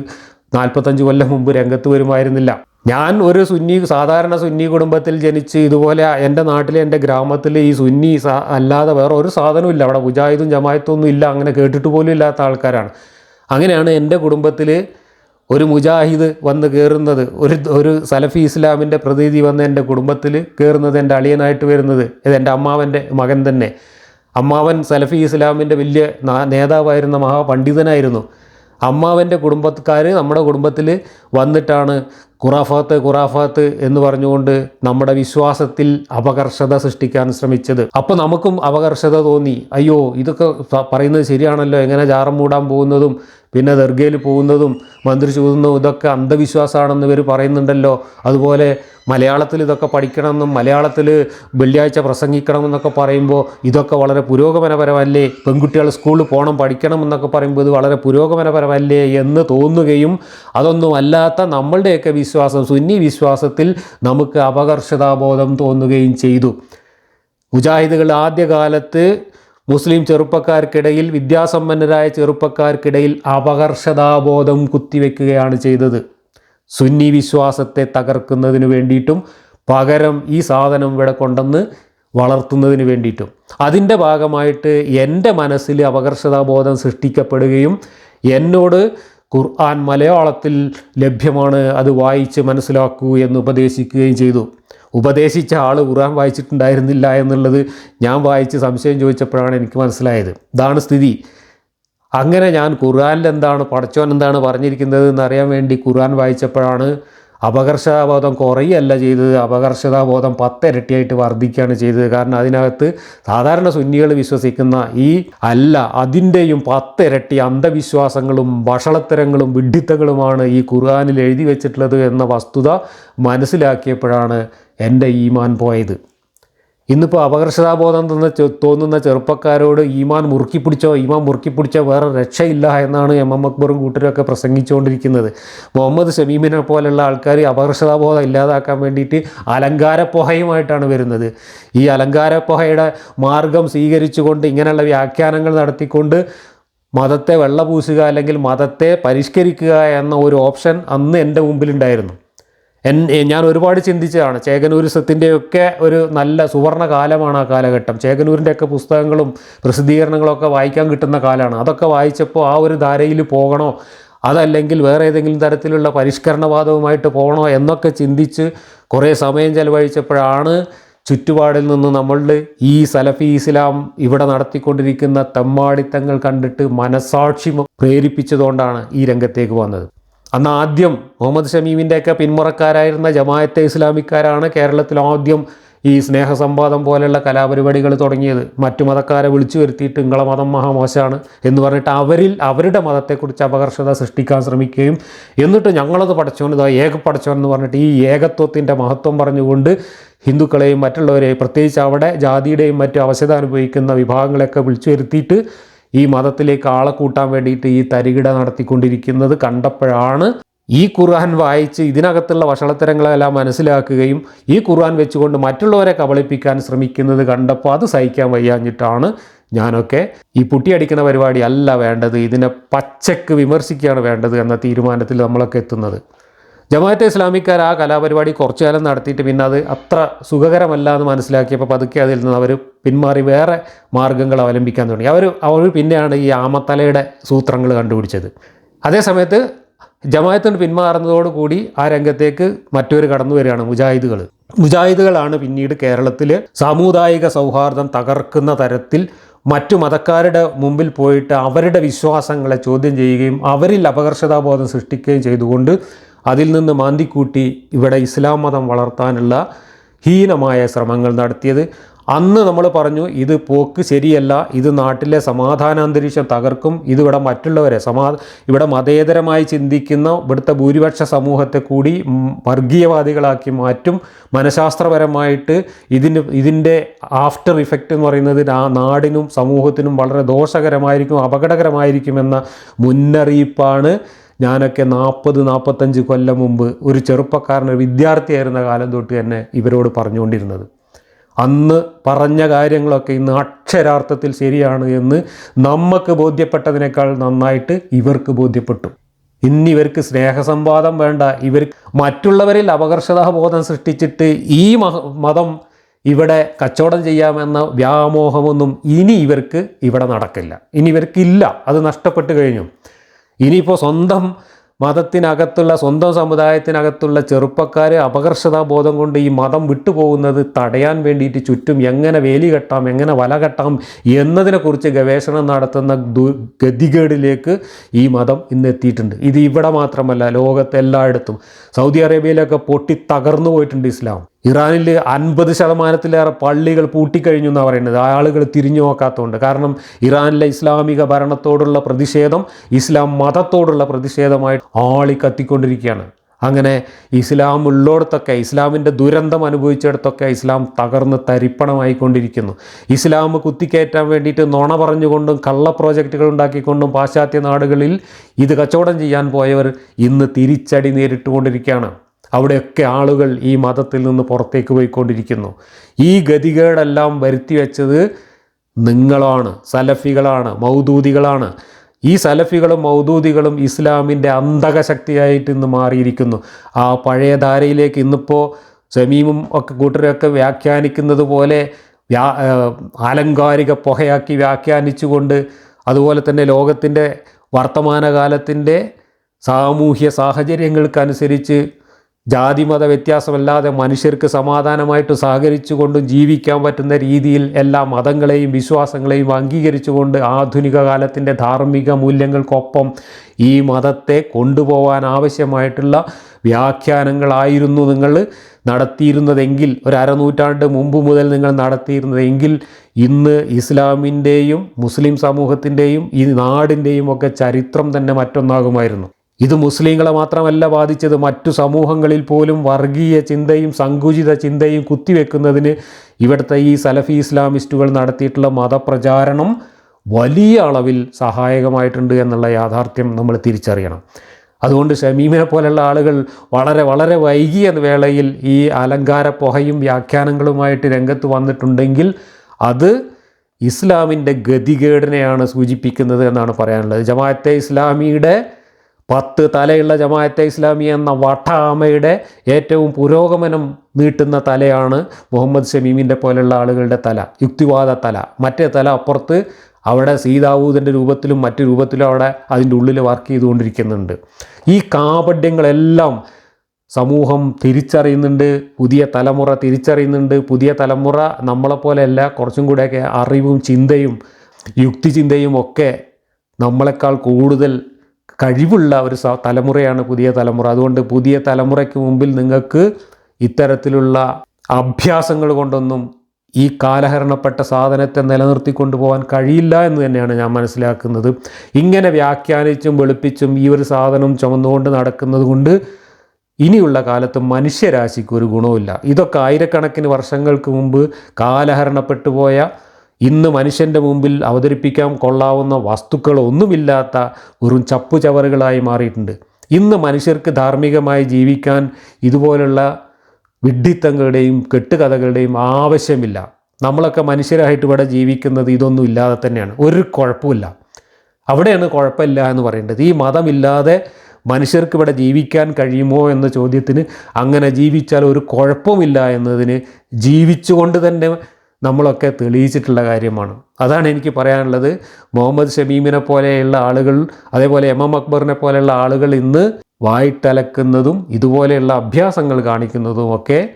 നാൽപ്പത്തഞ്ച് കൊല്ലം മുമ്പ് രംഗത്ത് വരുമായിരുന്നില്ല. ഞാൻ ഒരു സുന്നി സാധാരണ സുന്നി കുടുംബത്തിൽ ജനിച്ച് ഇതുപോലെ എന്റെ നാട്ടിൽ എന്റെ ഗ്രാമത്തിൽ ഈ സുന്നി അല്ലാതെ വേറെ ഒരു സാധനവും ഇല്ല. അവിടെ മുജാഹിദും ജമായത്തും ഒന്നും ഇല്ല. അങ്ങനെ കേട്ടിട്ട് പോലും ഇല്ലാത്ത ആൾക്കാരാണ്. അങ്ങനെയാണ് എന്റെ കുടുംബത്തിൽ ഒരു മുജാഹിദ് വന്ന് കയറുന്നത്. ഒരു ഒരു സലഫി ഇസ്ലാമിന്റെ പ്രതിനിധി വന്ന് എന്റെ കുടുംബത്തിൽ കയറുന്നത് എന്റെ അളിയനായിട്ട് വരുന്നത്. ഇത് എന്റെ അമ്മാവന്റെ മകൻ തന്നെ. അമ്മാവൻ സലഫി ഇസ്ലാമിന്റെ വലിയ നേതാവായിരുന്ന മഹാപണ്ഡിതനായിരുന്നു. അമ്മാവന്റെ കുടുംബക്കാർ നമ്മുടെ കുടുംബത്തിൽ വന്നിട്ടാണ് ഖുറാഫാത്ത് ഖുറാഫാത്ത് എന്ന് പറഞ്ഞുകൊണ്ട് നമ്മുടെ വിശ്വാസത്തിൽ അപകർഷത സൃഷ്ടിക്കാൻ ശ്രമിച്ചത്. അപ്പോൾ നമുക്കും അപകർഷത തോന്നി. അയ്യോ ഇതൊക്കെ പറയുന്നത് ശരിയാണല്ലോ. എങ്ങനെ ജാറം മൂടാൻ പോകുന്നതും പിന്നെ ദർഗയിൽ പോകുന്നതും മന്ത്രി ചൂതുന്നതും ഇതൊക്കെ അന്ധവിശ്വാസമാണെന്ന് ഇവർ പറയുന്നുണ്ടല്ലോ. അതുപോലെ മലയാളത്തിൽ ഇതൊക്കെ പഠിക്കണമെന്നും മലയാളത്തിൽ വെള്ളിയാഴ്ച പ്രസംഗിക്കണമെന്നൊക്കെ പറയുമ്പോൾ ഇതൊക്കെ വളരെ പുരോഗമനപരമല്ലേ? പെൺകുട്ടികൾ സ്കൂളിൽ പോകണം പഠിക്കണമെന്നൊക്കെ പറയുമ്പോൾ ഇത് വളരെ പുരോഗമനപരമല്ലേ എന്ന് തോന്നുകയും അതൊന്നും അല്ലാത്ത നമ്മളുടെയൊക്കെ വിശ്വാസം സുന്നി വിശ്വാസത്തിൽ നമുക്ക് അപകർഷതാബോധം തോന്നുകയും ചെയ്തു. മുജാഹിദുകൾ ആദ്യകാലത്ത് മുസ്ലിം ചെറുപ്പക്കാർക്കിടയിൽ വിദ്യാസമ്പന്നരായ ചെറുപ്പക്കാർക്കിടയിൽ അപകർഷതാബോധം കുത്തിവെക്കുകയാണ് ചെയ്തത്. സുന്നി വിശ്വാസത്തെ തകർക്കുന്നതിന് വേണ്ടിയിട്ടും പകരം ഈ സാധനം ഇവിടെ കൊണ്ടുവന്ന് വളർത്തുന്നതിന് വേണ്ടിയിട്ടും. അതിന്റെ ഭാഗമായിട്ട് എന്റെ മനസ്സിൽ അപകർഷതാബോധം സൃഷ്ടിക്കപ്പെടുകയും എന്നോട് ഖുർആൻ മലയാളത്തിൽ ലഭ്യമാണ് അത് വായിച്ച് മനസ്സിലാക്കൂ എന്ന് ഉപദേശിക്കുകയും ചെയ്തു. ഉപദേശിച്ച ആൾ ഖുർആൻ വായിച്ചിട്ടുണ്ടായിരുന്നില്ല എന്നുള്ളത് ഞാൻ വായിച്ച് സംശയം ചോദിച്ചപ്പോഴാണ് എനിക്ക് മനസ്സിലായത്. ഇതാണ് സ്ഥിതി. അങ്ങനെ ഞാൻ ഖുർആനിൽ എന്താണ് പടച്ചോൻ എന്താണ് പറഞ്ഞിരിക്കുന്നത് എന്നറിയാൻ വേണ്ടി ഖുർആൻ വായിച്ചപ്പോഴാണ് അപകർഷതാബോധം കുറയല്ല ചെയ്തത്. അപകർഷതാബോധം പത്തിരട്ടിയായിട്ട് വർദ്ധിക്കുകയാണ് ചെയ്തത്. കാരണം അതിനകത്ത് സാധാരണ സുന്നികൾ വിശ്വസിക്കുന്ന ഈ അല്ല അതിന്റെയും പത്തിരട്ടി അന്ധവിശ്വാസങ്ങളും വഷളത്തരങ്ങളും വിഡ്ഢിത്തങ്ങളുമാണ് ഈ ഖുർആാനിൽ എഴുതി വെച്ചിട്ടുള്ളത് എന്ന വസ്തുത മനസ്സിലാക്കിയപ്പോഴാണ് എന്റെ ഈമാൻ പോയത്. ഇന്നിപ്പോൾ അപകർഷതാബോധം തന്ന തോന്നുന്ന ചെറുപ്പക്കാരോട് ഈമാൻ മുറുക്കി പിടിച്ചോ ഈമാൻ മുറുക്കി പിടിച്ചോ വേറെ രക്ഷയില്ല എന്നാണ് എം എം അക്ബറും കൂട്ടരൊക്കെ പ്രസംഗിച്ചുകൊണ്ടിരിക്കുന്നത്. മുഹമ്മദ് ഷമീമിനെ പോലെയുള്ള ആൾക്കാർ അപകർഷതാബോധം ഇല്ലാതാക്കാൻ വേണ്ടിയിട്ട് അലങ്കാരപ്പൊഹയുമായിട്ടാണ് വരുന്നത്. ഈ അലങ്കാരപ്പൊഹയുടെ മാർഗം സ്വീകരിച്ചുകൊണ്ട് ഇങ്ങനെയുള്ള വ്യാഖ്യാനങ്ങൾ നടത്തിക്കൊണ്ട് മതത്തെ വെള്ളപൂശുക അല്ലെങ്കിൽ മതത്തെ പരിഷ്കരിക്കുക എന്ന ഒരു ഓപ്ഷൻ അന്ന് എന്റെ മുമ്പിലുണ്ടായിരുന്നു. എൻ ഞാൻ ഒരുപാട് ചിന്തിച്ചതാണ് ചേകനൂരിസത്തിന്റെയൊക്കെ ഒരു നല്ല സുവർണ കാലമാണ് ആ കാലഘട്ടം. ചേകനൂരിന്റെയൊക്കെ പുസ്തകങ്ങളും പ്രസിദ്ധീകരണങ്ങളൊക്കെ വായിക്കാൻ കിട്ടുന്ന കാലമാണ്. അതൊക്കെ വായിച്ചപ്പോൾ ആ ഒരു ധാരയിൽ പോകണോ അതല്ലെങ്കിൽ വേറെ ഏതെങ്കിലും തരത്തിലുള്ള പരിഷ്കരണവാദവുമായിട്ട് പോകണോ എന്നൊക്കെ ചിന്തിച്ച് കുറേ സമയം ചെലവഴിച്ചപ്പോഴാണ് ചുറ്റുപാടിൽ നിന്ന് നമ്മളുടെ ഈ സലഫി ഇസ്ലാം ഇവിടെ നടത്തിക്കൊണ്ടിരിക്കുന്ന തെമ്മാടിത്തങ്ങൾ കണ്ടിട്ട് മനസാക്ഷി പ്രേരിപ്പിച്ചതുകൊണ്ടാണ് ഈ രംഗത്തേക്ക് വന്നത്. അന്ന് ആദ്യം മുഹമ്മദ് ഷമീമിന്റെയൊക്കെ പിന്മുറക്കാരായിരുന്ന ജമായത്തെ ഇസ്ലാമിക്കാരാണ് കേരളത്തിൽ ആദ്യം ഈ സ്നേഹസംവാദം പോലെയുള്ള കലാപരിപാടികൾ തുടങ്ങിയത്. മറ്റു മതക്കാരെ വിളിച്ചു വരുത്തിയിട്ട് നിങ്ങളെ മതം മഹാമോശമാണ് എന്ന് പറഞ്ഞിട്ട് അവരിൽ അവരുടെ മതത്തെക്കുറിച്ച് അപകർഷത സൃഷ്ടിക്കാൻ ശ്രമിക്കുകയും എന്നിട്ട് ഞങ്ങളത് പഠിച്ചോൻ ഇതാ ഏക പഠിച്ചോൻ എന്ന് പറഞ്ഞിട്ട് ഈ ഏകത്വത്തിന്റെ മഹത്വം പറഞ്ഞുകൊണ്ട് ഹിന്ദുക്കളെയും മറ്റുള്ളവരെയും പ്രത്യേകിച്ച് അവിടെ ജാതിയുടെയും മറ്റു അവശത അനുഭവിക്കുന്ന വിഭാഗങ്ങളെയൊക്കെ വിളിച്ചു വരുത്തിയിട്ട് ഈ മതത്തിലേക്ക് ആളെ കൂട്ടാൻ വേണ്ടിയിട്ട് ഈ തരികിട നടത്തിക്കൊണ്ടിരിക്കുന്നത് കണ്ടപ്പോഴാണ് ഈ ഖുർആൻ വായിച്ച് ഇതിനകത്തുള്ള വഷളത്തരങ്ങളെല്ലാം മനസ്സിലാക്കുകയും ഈ ഖുർആൻ വെച്ചുകൊണ്ട് മറ്റുള്ളവരെ കബളിപ്പിക്കാൻ ശ്രമിക്കുന്നത് കണ്ടപ്പോൾ അത് സഹിക്കാൻ വയ്യാഞ്ഞിട്ടാണ് ഞാനൊക്കെ ഈ പുട്ടിയടിക്കുന്ന പരിപാടി അല്ല വേണ്ടത് ഇതിനെ പച്ചക്ക് വിമർശിക്കുകയാണ് വേണ്ടത് എന്ന തീരുമാനത്തിൽ നമ്മളൊക്കെ എത്തുന്നത്. ജമാഅത്തെ ഇസ്ലാമിക്കാർ ആ കലാപരിപാടി കുറച്ചു കാലം നടത്തിയിട്ട് പിന്നെ അത് അത്ര സുഖകരമല്ല എന്ന് മനസ്സിലാക്കിയപ്പോൾ പതുക്കെ അതിൽ നിന്ന് അവർ പിന്മാറി വേറെ മാർഗങ്ങൾ അവലംബിക്കാൻ തുടങ്ങി. അവർ അവർ പിന്നെയാണ് ഈ ആമത്തലയുടെ സൂത്രങ്ങൾ കണ്ടുപിടിച്ചത്. അതേസമയത്ത് ജമാഅത്തിന് പിന്മാറുന്നതോടുകൂടി ആ രംഗത്തേക്ക് മറ്റൊരു കടന്നു വരികയാണ് മുജാഹിദുകൾ. മുജാഹിദുകളാണ് പിന്നീട് കേരളത്തിൽ സാമുദായിക സൗഹാർദ്ദം തകർക്കുന്ന തരത്തിൽ മറ്റു മതക്കാരുടെ മുമ്പിൽ പോയിട്ട് അവരുടെ വിശ്വാസങ്ങളെ ചോദ്യം ചെയ്യുകയും അവരിൽ അപകർഷതാബോധം സൃഷ്ടിക്കുകയും ചെയ്തുകൊണ്ട് അതിൽ നിന്ന് മാന്തിക്കൂട്ടി ഇവിടെ ഇസ്ലാം മതം വളർത്താനുള്ള ഹീനമായ ശ്രമങ്ങൾ നടത്തിയത്. അന്ന് നമ്മൾ പറഞ്ഞു ഇത് പോക്ക് ശരിയല്ല ഇത് നാട്ടിലെ സമാധാനാന്തരീക്ഷം തകർക്കും ഇതിവിടെ മറ്റുള്ളവരെ സമാ ഇവിടെ മതേതരമായി ചിന്തിക്കുന്ന ഇവിടുത്തെ ഭൂരിപക്ഷ സമൂഹത്തെ കൂടി വർഗീയവാദികളാക്കി മാറ്റും. മനഃശാസ്ത്രപരമായിട്ട് ഇതിന് ഇതിന്റെ ആഫ്റ്റർ ഇഫക്റ്റ് എന്ന് പറയുന്നത് ആ നാടിനും സമൂഹത്തിനും വളരെ ദോഷകരമായിരിക്കും അപകടകരമായിരിക്കുമെന്ന മുന്നറിയിപ്പാണ് ഞാനൊക്കെ നാൽപ്പത് നാൽപ്പത്തഞ്ച് കൊല്ലം മുമ്പ് ഒരു ചെറുപ്പക്കാരൻ വിദ്യാർത്ഥിയായിരുന്ന കാലം തൊട്ട് തന്നെ ഇവരോട് പറഞ്ഞുകൊണ്ടിരുന്നത്. അന്ന് പറഞ്ഞ കാര്യങ്ങളൊക്കെ ഇന്ന് അക്ഷരാർത്ഥത്തിൽ ശരിയാണ് എന്ന് നമുക്ക് ബോധ്യപ്പെട്ടതിനേക്കാൾ നന്നായിട്ട് ഇവർക്ക് ബോധ്യപ്പെട്ടു. ഇന്ന് ഇവർക്ക് സ്നേഹസംവാദം വേണ്ട ഇവർ മറ്റുള്ളവരിൽ അപകർഷതാബോധം സൃഷ്ടിച്ചിട്ട് ഈ മതം ഇവിടെ കച്ചവടം ചെയ്യാമെന്ന വ്യാമോഹമൊന്നും ഇനി ഇവർക്ക് ഇവിടെ നടക്കില്ല. ഇനി ഇവർക്കില്ല. അത് നഷ്ടപ്പെട്ടു കഴിഞ്ഞു. ഇനിയിപ്പോൾ സ്വന്തം മതത്തിനകത്തുള്ള സ്വന്തം സമുദായത്തിനകത്തുള്ള ചെറുപ്പക്കാർ അപകർഷതാബോധം കൊണ്ട് ഈ മതം വിട്ടുപോകുന്നത് തടയാൻ വേണ്ടിയിട്ട് ചുറ്റും എങ്ങനെ വേലി കെട്ടാം എങ്ങനെ വല കെട്ടാം എന്നതിനെക്കുറിച്ച് ഗവേഷണം നടത്തുന്ന ദു- ഗതികേടിലേക്ക് ഈ മതം ഇന്ന് എത്തിയിട്ടുണ്ട്. ഇത് ഇവിടെ മാത്രമല്ല ലോകത്തെല്ലായിടത്തും. സൗദി അറേബ്യയിലൊക്കെ പൊട്ടി തകർന്നു പോയിട്ടുണ്ട് ഇസ്ലാം. ഇറാനിൽ അൻപത് ശതമാനത്തിലേറെ പള്ളികൾ പൂട്ടിക്കഴിഞ്ഞു എന്നാണ് പറയുന്നത്. ആളുകൾ തിരിഞ്ഞു നോക്കാത്തതുകൊണ്ട് കാരണം ഇറാനിലെ ഇസ്ലാമിക ഭരണത്തോടുള്ള പ്രതിഷേധം ഇസ്ലാം മതത്തോടുള്ള പ്രതിഷേധമായിട്ട് ആളി കത്തിക്കൊണ്ടിരിക്കുകയാണ് അങ്ങനെ ഇസ്ലാം ഉള്ളിടത്തൊക്കെ ഇസ്ലാമിന്റെ ദുരന്തം അനുഭവിച്ചിടത്തൊക്കെ ഇസ്ലാം തകർന്ന് തരിപ്പണമായിക്കൊണ്ടിരിക്കുന്നു. ഇസ്ലാം കുത്തിക്കയറ്റാൻ വേണ്ടിയിട്ട് നുണ പറഞ്ഞുകൊണ്ടും കള്ള പ്രോജക്റ്റുകൾ ഉണ്ടാക്കിക്കൊണ്ടും പാശ്ചാത്യ നാടുകളിൽ ഇത് കച്ചവടം ചെയ്യാൻ പോയവർ ഇന്ന് തിരിച്ചടി നേരിട്ടുകൊണ്ടിരിക്കുകയാണ്. അവിടെയൊക്കെ ആളുകൾ ഈ മതത്തിൽ നിന്ന് പുറത്തേക്ക് പോയിക്കൊണ്ടിരിക്കുന്നു. ഈ ഗതികേടെല്ലാം വരുത്തി വെച്ചത് നിങ്ങളാണ് സലഫികളാണ് മൗദൂദികളാണ്. ഈ സലഫികളും മൗദൂദികളും ഇസ്ലാമിന്റെ അന്തകശക്തിയായിട്ട് ഇന്ന് മാറിയിരിക്കുന്നു. ആ പഴയ ധാരയിലേക്ക് ഇന്നിപ്പോൾ സമീമും ഒക്കെ കൂട്ടരൊക്കെ വ്യാഖ്യാനിക്കുന്നത് പോലെ ആലങ്കാരിക പുകയാക്കി വ്യാഖ്യാനിച്ചുകൊണ്ട് അതുപോലെ തന്നെ ലോകത്തിന്റെ വർത്തമാനകാലത്തിന്റെ സാമൂഹ്യ സാഹചര്യങ്ങൾക്കനുസരിച്ച് ജാതിമത വ്യത്യാസമല്ലാതെ മനുഷ്യർക്ക് സമാധാനമായിട്ട് സഹകരിച്ചുകൊണ്ടും ജീവിക്കാൻ പറ്റുന്ന രീതിയിൽ എല്ലാ മതങ്ങളെയും വിശ്വാസങ്ങളെയും അംഗീകരിച്ചുകൊണ്ട് ആധുനിക കാലത്തിന്റെ ധാർമ്മിക മൂല്യങ്ങൾക്കൊപ്പം ഈ മതത്തെ കൊണ്ടുപോകാൻ ആവശ്യമായിട്ടുള്ള വ്യാഖ്യാനങ്ങളായിരുന്നു നിങ്ങൾ നടത്തിയിരുന്നതെങ്കിൽ ഒരു അരനൂറ്റാണ്ട് മുമ്പ് മുതൽ നിങ്ങൾ നടത്തിയിരുന്നതെങ്കിൽ ഇന്ന് ഇസ്ലാമിന്റെയും മുസ്ലിം സമൂഹത്തിന്റെയും ഈ നാടിന്റെയും ഒക്കെ ചരിത്രം തന്നെ മറ്റൊന്നാകുമായിരുന്നു. ഇത് മുസ്ലിങ്ങളെ മാത്രമല്ല ബാധിച്ചത് മറ്റു സമൂഹങ്ങളിൽ പോലും വർഗീയ ചിന്തയും സങ്കുചിത ചിന്തയും കുത്തിവെക്കുന്നതിന് ഇവിടുത്തെ ഈ സലഫി ഇസ്ലാമിസ്റ്റുകൾ നടത്തിയിട്ടുള്ള മതപ്രചാരണം വലിയ അളവിൽ സഹായകമായിട്ടുണ്ട് എന്നുള്ള യാഥാർത്ഥ്യം നമ്മൾ തിരിച്ചറിയണം. അതുകൊണ്ട് ഷമീമിനെ പോലുള്ള ആളുകൾ വളരെ വളരെ വൈകിയ വേളയിൽ ഈ അലങ്കാര പുഹയും വ്യാഖ്യാനങ്ങളുമായിട്ട് രംഗത്ത് വന്നിട്ടുണ്ടെങ്കിൽ അത് ഇസ്ലാമിന്റെ ഗതികേടിനെയാണ് സൂചിപ്പിക്കുന്നത് എന്നാണ് പറയാനുള്ളത്. ജമാഅത്തെ ഇസ്ലാമിയുടെ പത്ത് തലയുള്ള ജമാഅത്തെ ഇസ്ലാമി എന്ന വട്ടാമയുടെ ഏറ്റവും പുരോഗമനം നീട്ടുന്ന തലയാണ് മുഹമ്മദ് ഷമീമിന്റെ പോലെയുള്ള ആളുകളുടെ തല യുക്തിവാദ തല. മറ്റേ തല അപ്പുറത്ത് അവിടെ സീതാവൂതിന്റെ രൂപത്തിലും മറ്റു രൂപത്തിലും അവിടെ അതിന്റെ ഉള്ളിൽ വർക്ക് ചെയ്തുകൊണ്ടിരിക്കുന്നുണ്ട്. ഈ കാപഡ്യങ്ങളെല്ലാം സമൂഹം തിരിച്ചറിയുന്നുണ്ട് പുതിയ തലമുറ തിരിച്ചറിയുന്നുണ്ട്. പുതിയ തലമുറ നമ്മളെപ്പോലെയല്ല കുറച്ചും കൂടെയൊക്കെ അറിവും ചിന്തയും യുക്തിചിന്തയും ഒക്കെ നമ്മളെക്കാൾ കൂടുതൽ കഴിവുള്ള ഒരു തലമുറയാണ് പുതിയ തലമുറ. അതുകൊണ്ട് പുതിയ തലമുറയ്ക്ക് മുമ്പിൽ നിങ്ങൾക്ക് ഇത്തരത്തിലുള്ള അഭ്യാസങ്ങൾ കൊണ്ടൊന്നും ഈ കാലഹരണപ്പെട്ട സാധനത്തെ നിലനിർത്തിക്കൊണ്ടു പോകാൻ കഴിയില്ല എന്ന് തന്നെയാണ് ഞാൻ മനസ്സിലാക്കുന്നത്. ഇങ്ങനെ വ്യാഖ്യാനിച്ചും വെളുപ്പിച്ചും ഈ ഒരു സാധനം ചുമന്നുകൊണ്ട് നടക്കുന്നത് കൊണ്ട് ഇനിയുള്ള കാലത്ത് മനുഷ്യരാശിക്ക് ഒരു ഗുണവുമില്ല. ഇതൊക്കെ ആയിരക്കണക്കിന് വർഷങ്ങൾക്ക് മുമ്പ് കാലഹരണപ്പെട്ടു പോയ ഇന്ന് മനുഷ്യന്റെ മുമ്പിൽ അവതരിപ്പിക്കാൻ കൊള്ളാവുന്ന വസ്തുക്കളൊന്നുമില്ലാത്ത വെറും ചപ്പുചവറുകളായി മാറിയിട്ടുണ്ട്. ഇന്ന് മനുഷ്യർക്ക് ധാർമ്മികമായി ജീവിക്കാൻ ഇതുപോലുള്ള വിഡ്ഢിത്തങ്ങളുടെയും കെട്ടുകഥകളുടെയും ആവശ്യമില്ല. നമ്മളൊക്കെ മനുഷ്യരായിട്ട് ഇവിടെ ജീവിക്കുന്നത് ഇതൊന്നും ഇല്ലാതെ തന്നെയാണ്. ഒരു കുഴപ്പമില്ല അവിടെയാണ് കുഴപ്പമില്ല എന്ന് പറയേണ്ടത്. ഈ മതമില്ലാതെ മനുഷ്യർക്ക് ഇവിടെ ജീവിക്കാൻ കഴിയുമോ എന്ന ചോദ്യത്തിന് അങ്ങനെ ജീവിച്ചാൽ ഒരു കുഴപ്പമില്ല എന്നതിന് ജീവിച്ചുകൊണ്ട് തന്നെ നമ്മളൊക്കെ തെളിയിച്ചിട്ടുള്ള കാര്യമാണ്. അതാണ് എനിക്ക് പറയാനുള്ളത്. മുഹമ്മദ് ഷമീമിനെ പോലെയുള്ള ആളുകൾ അതേപോലെ എം എം അക്ബറിനെ പോലെയുള്ള ആളുകൾ ഇന്ന് വായിട്ടലക്കുന്നതും ഇതുപോലെയുള്ള അഭ്യാസങ്ങൾ കാണിക്കുന്നതും ഒക്കെ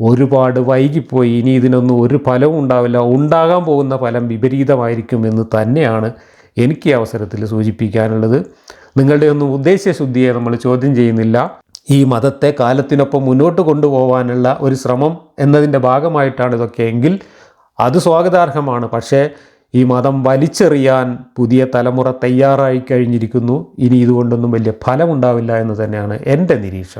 ഒരുപാട് വൈകിപ്പോയി. ഇനി ഇതിനൊന്നും ഒരു ഫലവും ഉണ്ടാവില്ല. ഉണ്ടാകാൻ പോകുന്ന ഫലം വിപരീതമായിരിക്കും എന്ന് തന്നെയാണ് എനിക്ക് ഈ അവസരത്തിൽ സൂചിപ്പിക്കാനുള്ളത്. നിങ്ങളുടെ ഒന്നും ഉദ്ദേശ്യശുദ്ധിയെ നമ്മൾ ചോദ്യം ചെയ്യുന്നില്ല. ഈ മതത്തെ കാലത്തിനൊപ്പം മുന്നോട്ട് കൊണ്ടുപോകാനുള്ള ഒരു ശ്രമം എന്നതിന്റെ ഭാഗമായിട്ടാണ് ഇതൊക്കെ എങ്കിൽ അത് സ്വാഗതാർഹമാണ്. പക്ഷേ ഈ മതം വലിച്ചെറിയാൻ പുതിയ തലമുറ തയ്യാറായി കഴിഞ്ഞിരിക്കുന്നു. ഇനി ഇതുകൊണ്ടൊന്നും വലിയ ഫലമുണ്ടാവില്ല എന്ന് തന്നെയാണ് എന്റെ നിരീക്ഷണം.